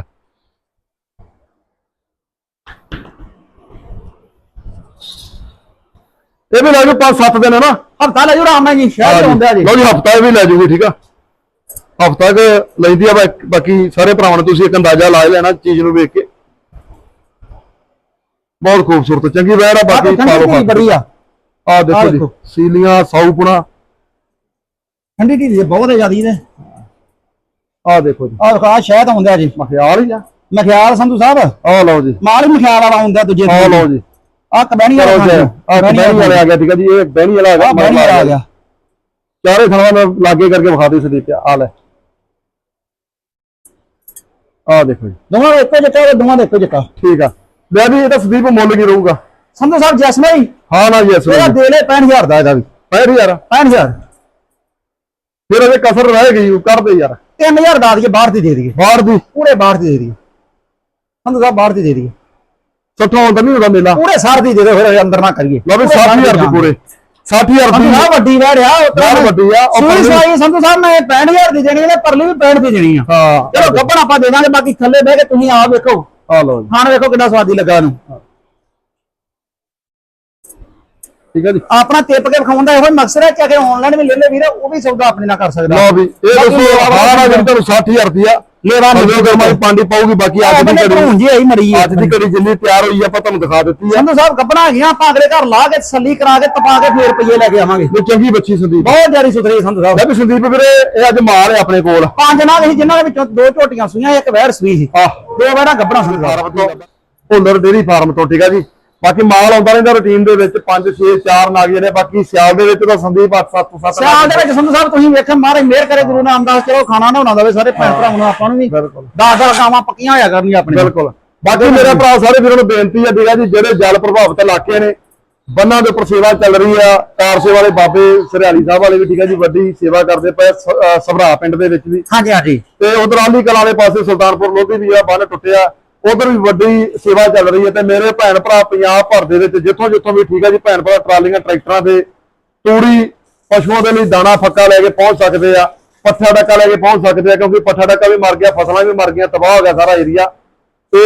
ਇਹ ਵੀ ਲੱਗ 5-7 ਦਿਨ ਹੈ ਨਾ? ਹਫਤਾ ਲੈ ਜੂ ਆਰਾਮ ਨਾਲ ਜੀ ਸ਼ਹਿਦ ਆਉਂਦਾ ਜੀ। ਲਓ ਜੀ ਹਫਤਾ ਇਹ ਵੀ ਲੈ ਜੂਗੀ ਠੀਕ ਆ? ਹਫਤਾ ਕ ਲੈਂਦੀ ਆ ਬਾ- ਬਾਕੀ ਸਾਰੇ ਭਰਾਵਾਂ ਨੇ ਤੁਸੀਂ ਇੱਕ ਅੰਦਾਜ਼ਾ ਲਾ ਹੀ ਲੈਣਾ ਚੀਜ਼ ਨੂੰ ਵੇਖ ਕੇ। ਬਹੁਤ ਖੂਬਸੂਰਤ ਚੰਗੀ ਵੈੜ ਆ ਬਾਕੀ ਠੰਡੀ ਪਾਲੋ ਤੇਰੀ ਬੜੀ ਆ। ਆ ਦੇਖੋ ਆਹ ਜੀ ਦੇਖੋ। ਸੀਲੀਆਂ ਸਾਊਪਣਾ। ਠੰਡੀ ਢੀਲੀ ਬਹੁਤ ਹੈ ਜਿਆਦੀ ਨੇ ਆ ਦੇਖੋ ਜੀ। ਆਹ ਖਾ ਸ਼ਹਿਦ ਆਉਂਦਾ ਜੀ। ਮਖਿਆਲ ਹੀ ਆ। ਮਖਿਆਲ ਸੰਧੂ ਸਾਹਿਬ। ਆ ਲਓ ਜੀ। ਮਾਲ ਹੀ ਮਖਿਆਲ ਵਾਲਾ ਹੁੰਦਾ ਦੂਜੇ ਆ ਲਓ ਜੀ। ਆ ਕਬੈਣੀ ਵਾਲਾ ਚਲੋ ਜੀ ਖਾਣਾ। ਆ ਕਬੈਣੀ ਬਹਿਣੀ ਵਾਲਾ ਆ ਗਿਆ ਠੀਕ ਆ ਜੀ ਇਹ ਬਹਿਣੀ ਵਾਲਾ ਆ ਗਿਆ ਆ ਬਹਿਣੀ ਵਾਲਾ ਆ ਗਿਆ। ਚਾਰੇ ਥਣਾਂ ਨਾਲ ਲਾਗੇ ਕਰਕੇ ਵਿਖਾ ਦੇ ਸਦੀਪ ਆ ਲੈ। ਆ ਦੇਖੋ ਜੀ। ਦੋਵਾਂ ਦਾ ਇੱਕੋ ਜਿਹਾ ਤੇ ਦੋਵਾਂ ਦਾ ਇੱਕੋ ਜਿਹਾ। ਠੀਕ ਆ। ਲੈ ਵੀ ਇਹਦਾ ਸਦੀਪ ਮੁੱਲ ਕੀ ਰਹੂਗਾ? ਸੰਧੂ ਸਾਹਿਬ ਜਸਮਈ ਹਾਂ ਨਾ ਜੀ ਇਹਦਾ ਦੇ ਲੈ 65000 ਦਾ ਇਹਦਾ ਵੀ। ਫੇਰ ਯਾਰ 65000 ਫਿਰ ਅਜੇ ਕਸਰ ਰਹਿ ਗਈ ਉਹ ਕਰ ਦੇ ਯਾਰ। 3000 ਦਾ ਦਈਏ ਬਾਹਰ ਦੀ ਦੇ ਦਈਏ। ਬਾਹਰ ਦੀ। ਪੂਰੇ ਬਾਹਰ ਦੀ ਦੇ ਦਈਏ। ਸੰਧੂ ਸਾਹਿਬ ਬਾਹਰ ਦੀ ਦੇ ਦਈਏ। ਸੱਠੋਂ ਆਉਂਦਾ ਨਹੀਂ ਹੁੰਦਾ ਮੇਲਾ। ਪੂਰੇ ਸਾਰ ਦੀ ਦੇ ਦਿਓ ਫਿਰ ਅੰਦਰ ਨਾ ਕਰੀਏ। ਲਓ ਵੀ 60000 ਦੀ ਪੂਰੇ। 60000 ਸੰਧੂ ਦੀ ਸਾਹਿਬ ਵੱਡੀ ਵੈੜ ਆ ਉਹ ਵੈੜ ਵੱਡੀ ਆ, ਸੂਈ ਸਵਾਈ ਸੰਧੂ ਸਾਹਿਬ ਮੈਂ 65000 ਦੀ ਦੇਣੀ ਨੇ ਪਰਲੀ ਵੀ 65 ਦੀ ਦੇਣੀ ਆ। ਹਾਂ। ਚਲੋ ਗੱਬਣ ਆਪਾਂ ਦੇ ਦਾਂਗੇ ਬਾਕੀ ਥੱਲੇ ਬਹਿ ਕੇ ਤੁਸੀਂ ਆਪ ਵੇਖੋ। ਆ ਲਓ ਜੀ। ਖਾਣ ਵੇਖੋ ਕਿੰਨਾ ਸਵਾਦੀ ਲੱਗਾ ਇਹਨੂੰ। ਠੀਕ ਹੈ ਜੀ। ਆਪਣਾ ਟਿਪ ਕੇ ਵਿਖਾਉਣ ਦਾ ਇਹੋ ਹੀ ਮਕਸਦ ਹੈ ਕਿ ਅਗੇ ਆਨਲਾਈਨ ਵੀ ਲੈ ਲੈ ਵੀਰ ਉਹ ਵੀ ਸੌਦਾ ਆਪਣੇ ਨਾਲ ਕਰ ਸਕਦਾ। ਲਓ ਵੀ ਇਹ ਦੱਸੋ ਆਵਾਜ਼ ਹਾਰਾ ਜਿਹੜੀ ਤੁਹਾਨੂੰ 60000 ਰੁਪਿਆ ਲੇਵਾ ਅਗਲੇ ਗਰਮਾ ਦੀ ਪਾਂਡੀ ਪਾਊਗੀ ਬਾਕੀ ਅੱਜ ਦੀ ਬੰਦੇ ਘੜੀ ਭਰੂਣ ਜੀ ਆਈ ਮੜੀ ਅੱਜ ਦੀ ਘੜੀ ਜਿੰਨੀ ਤਿਆਰ ਹੋਈ ਆ, ਆਪਾਂ ਤੁਹਾਨੂੰ ਦਿਖਾ ਦਿੱਤੀ ਆ। ਸੰਧੂ ਸਾਹਿਬ ਗੱਬਣਾ ਹੈਗੀਆਂ ਆਪਾਂ ਅਗਲੇ ਘਰ ਲਾ ਕੇ ਤਸੱਲੀ ਕਰਾ ਕੇ ਤਪਾ ਕੇ ਫੇਰ ਰੁਪਈਏ ਲੈ ਕੇ ਆਵਾਂਗੇ। ਚੰਗੀ ਬੱਚੀ ਸੰਦੀਪ। ਬਹੁਤ ਜਿਆਦੀ ਸੁਥਰੀ ਸੰਧੂ ਸਾਹਿਬ। ਲੈ ਵੀ ਸੰਦੀਪ ਵੀਰੇ ਇਹ ਅੱਜ ਮਾਲ ਹੈ ਆਪਣੇ ਕੋਲ। ਪੰਜ ਨਾਲ ਸੀ ਜਿਨ੍ਹਾਂ ਦੇ ਵਿੱਚੋਂ ਦੋ ਝੋਟੀਆਂ ਸੂਈਆਂ ਇੱਕ ਵਹਿਰ ਸੂਈ ਸੀ। ਦੋ ਵਹਿਰਾਂ ਗੱਬਣਾ ਸੰਧੂ ਸਾਹਿਬ। ਭੁੱਲਰ ਡੇਰੀ ਫਾਰਮ ਤੋਂ ਠੀਕ ਆ ਜੀ। ਬਾਕੀ ਮਾਲ ਆਉਂਦਾ ਰਹਿੰਦਾ ਰੁਟੀਨ ਦੇ ਵਿੱਚ 5 6 4 ਨਾਗ ਜਿਹੜੇ ਬਾਕੀ ਸਿਆਲ ਦੇ ਵਿੱਚ ਤਾਂ ਸੰਦੀਪ 8 7 7 ਸਿਆਲ ਦੇ ਵਿੱਚ ਸੰਧੂ ਸਾਹਿਬ ਤੁਸੀਂ ਵੇਖੋ ਮਾਰੇ ਮਿਹਰ ਕਰੇ ਗੁਰੂ ਨਾਮਦਾਸ ਚਲੋ ਖਾਣਾ ਨਾ ਹੋਣਾ ਦਵੇ ਸਾਰੇ ਭੈਣ ਭਰਾਵਾਂ ਨੂੰ ਆਪਾਂ ਨੂੰ ਵੀ। ਬਿਲਕੁਲ। ਦਸ ਦਸ ਗਾਵਾਂ ਪੱਕੀਆਂ ਹੋਇਆ ਕਰਨੀਆਂ ਆਪਣੇ ਬਿਲਕੁਲ। ਬਾਕੀ ਮੇਰੇ ਭਰਾ ਸਾਰੇ ਵੀਰਾਂ ਨੂੰ ਬੇਨਤੀ ਹੈ ਆ ਜੀ ਜਿਹੜੇ ਜਲ ਪ੍ਰਭਾਵਿਤ ਇਲਾਕੇ ਨੇ ਬੰਨਾਂ ਦੇ ਉੱਪਰ ਸੇਵਾ ਚੱਲ ਰਹੀ ਆ ਕਾਰ ਸੇਵਾ ਵਾਲੇ ਬਾਬੇ ਸਰਿਆਲੀ ਸਾਹਿਬ ਵਾਲੇ ਵੀ ਠੀਕ ਆ ਜੀ ਵੱਡੀ ਸੇਵਾ ਕਰਦੇ ਪਏ ਸਭਰਾ ਪਿੰਡ ਦੇ ਵਿੱਚ ਵੀ। ਹਾਂਜੀ ਹਾਂਜੀ। ਤੇ ਉਧਰ ਆਲੀ ਕਲਾਂ ਵਾਲੇ ਪਾਸੇ ਸੁਲਤਾਨਪੁਰ ਲੋਧੀ ਵੀ ਆ ਬੰਨ ਟੁੱਟਿਆ। ਉਧਰ ਵੀ ਵੱਡੀ ਸੇਵਾ ਚੱਲ ਰਹੀ ਹੈ ਤੇ ਮੇਰੇ ਭੈਣ ਭਰਾ ਪੰਜਾਬ ਭਰ ਦੇ ਵਿੱਚ ਜਿੱਥੋਂ ਜਿੱਥੋਂ ਵੀ ਠੀਕ ਆ ਜੀ, ਭੈਣ ਭਰਾ ਟਰਾਲੀਆਂ, ਟਰੈਕਟਰਾਂ ਦੇ ਤੂੜੀ, ਪਸ਼ੂਆਂ ਦੇ ਲਈ ਦਾਣਾ, ਫੱਕਾ ਲੈ ਕੇ ਪਹੁੰਚ ਸਕਦੇ ਆ, ਪੱਠਾ ਡੱਕਾ ਲੈ ਕੇ ਪਹੁੰਚ ਸਕਦੇ ਆ, ਕਿਉਂਕਿ ਪੱਠਾ ਡੱਕਾ ਵੀ ਮਰ ਗਿਆ, ਫਸਲਾਂ ਵੀ ਮਰ ਗਈਆਂ, ਤਬਾਹ ਹੋ ਗਿਆ ਸਾਰਾ ਏਰੀਆ ਤੇ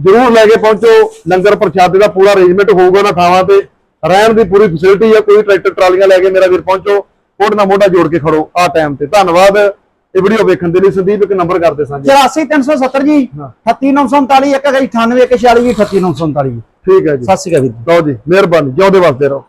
ਜਰੂਰ ਲੈ ਕੇ ਪਹੁੰਚੋ, ਲੰਗਰ ਪ੍ਰਸ਼ਾਦੇ ਦਾ ਪੂਰਾ ਅਰੇਂਜਮੈਂਟ ਹੋਊਗਾ ਉਹਨਾਂ ਥਾਵਾਂ ਤੇ। ਰਹਿਣ ਦੀ ਪੂਰੀ ਫੈਸਿਲਿਟੀ ਆ, ਕੋਈ ਟਰੈਕਟਰ, ਟਰਾਲੀਆਂ ਲੈ ਕੇ ਮੇਰਾ ਵੀਰ ਪਹੁੰਚੋ, ਮੋਢੇ ਨਾਲ ਮੋਢਾ ਜੋੜ ਕੇ ਖੜੋ ਆ ਟਾਈਮ ਤੇ। ਧੰਨਵਾਦ। ਇਹ ਵੀਡੀਓ ਵੇਖਣ ਦੇ ਲਈ ਸੰਦੀਪ ਇੱਕ ਨੰਬਰ ਕਰਦੇ ਸਾਂਝੇ। 84370 ਜੀ 38939 ਇੱਕ 98 146 38939 ਠੀਕ ਹੈ ਜੀ। ਸਤਿ ਸ਼੍ਰੀ ਅਕਾਲ ਜੀ। ਲਓ ਜੀ ਮਿਹਰਬਾਨੀ ਜਿਉਂਦੇ ਵਸਦੇ ਰਹੋ।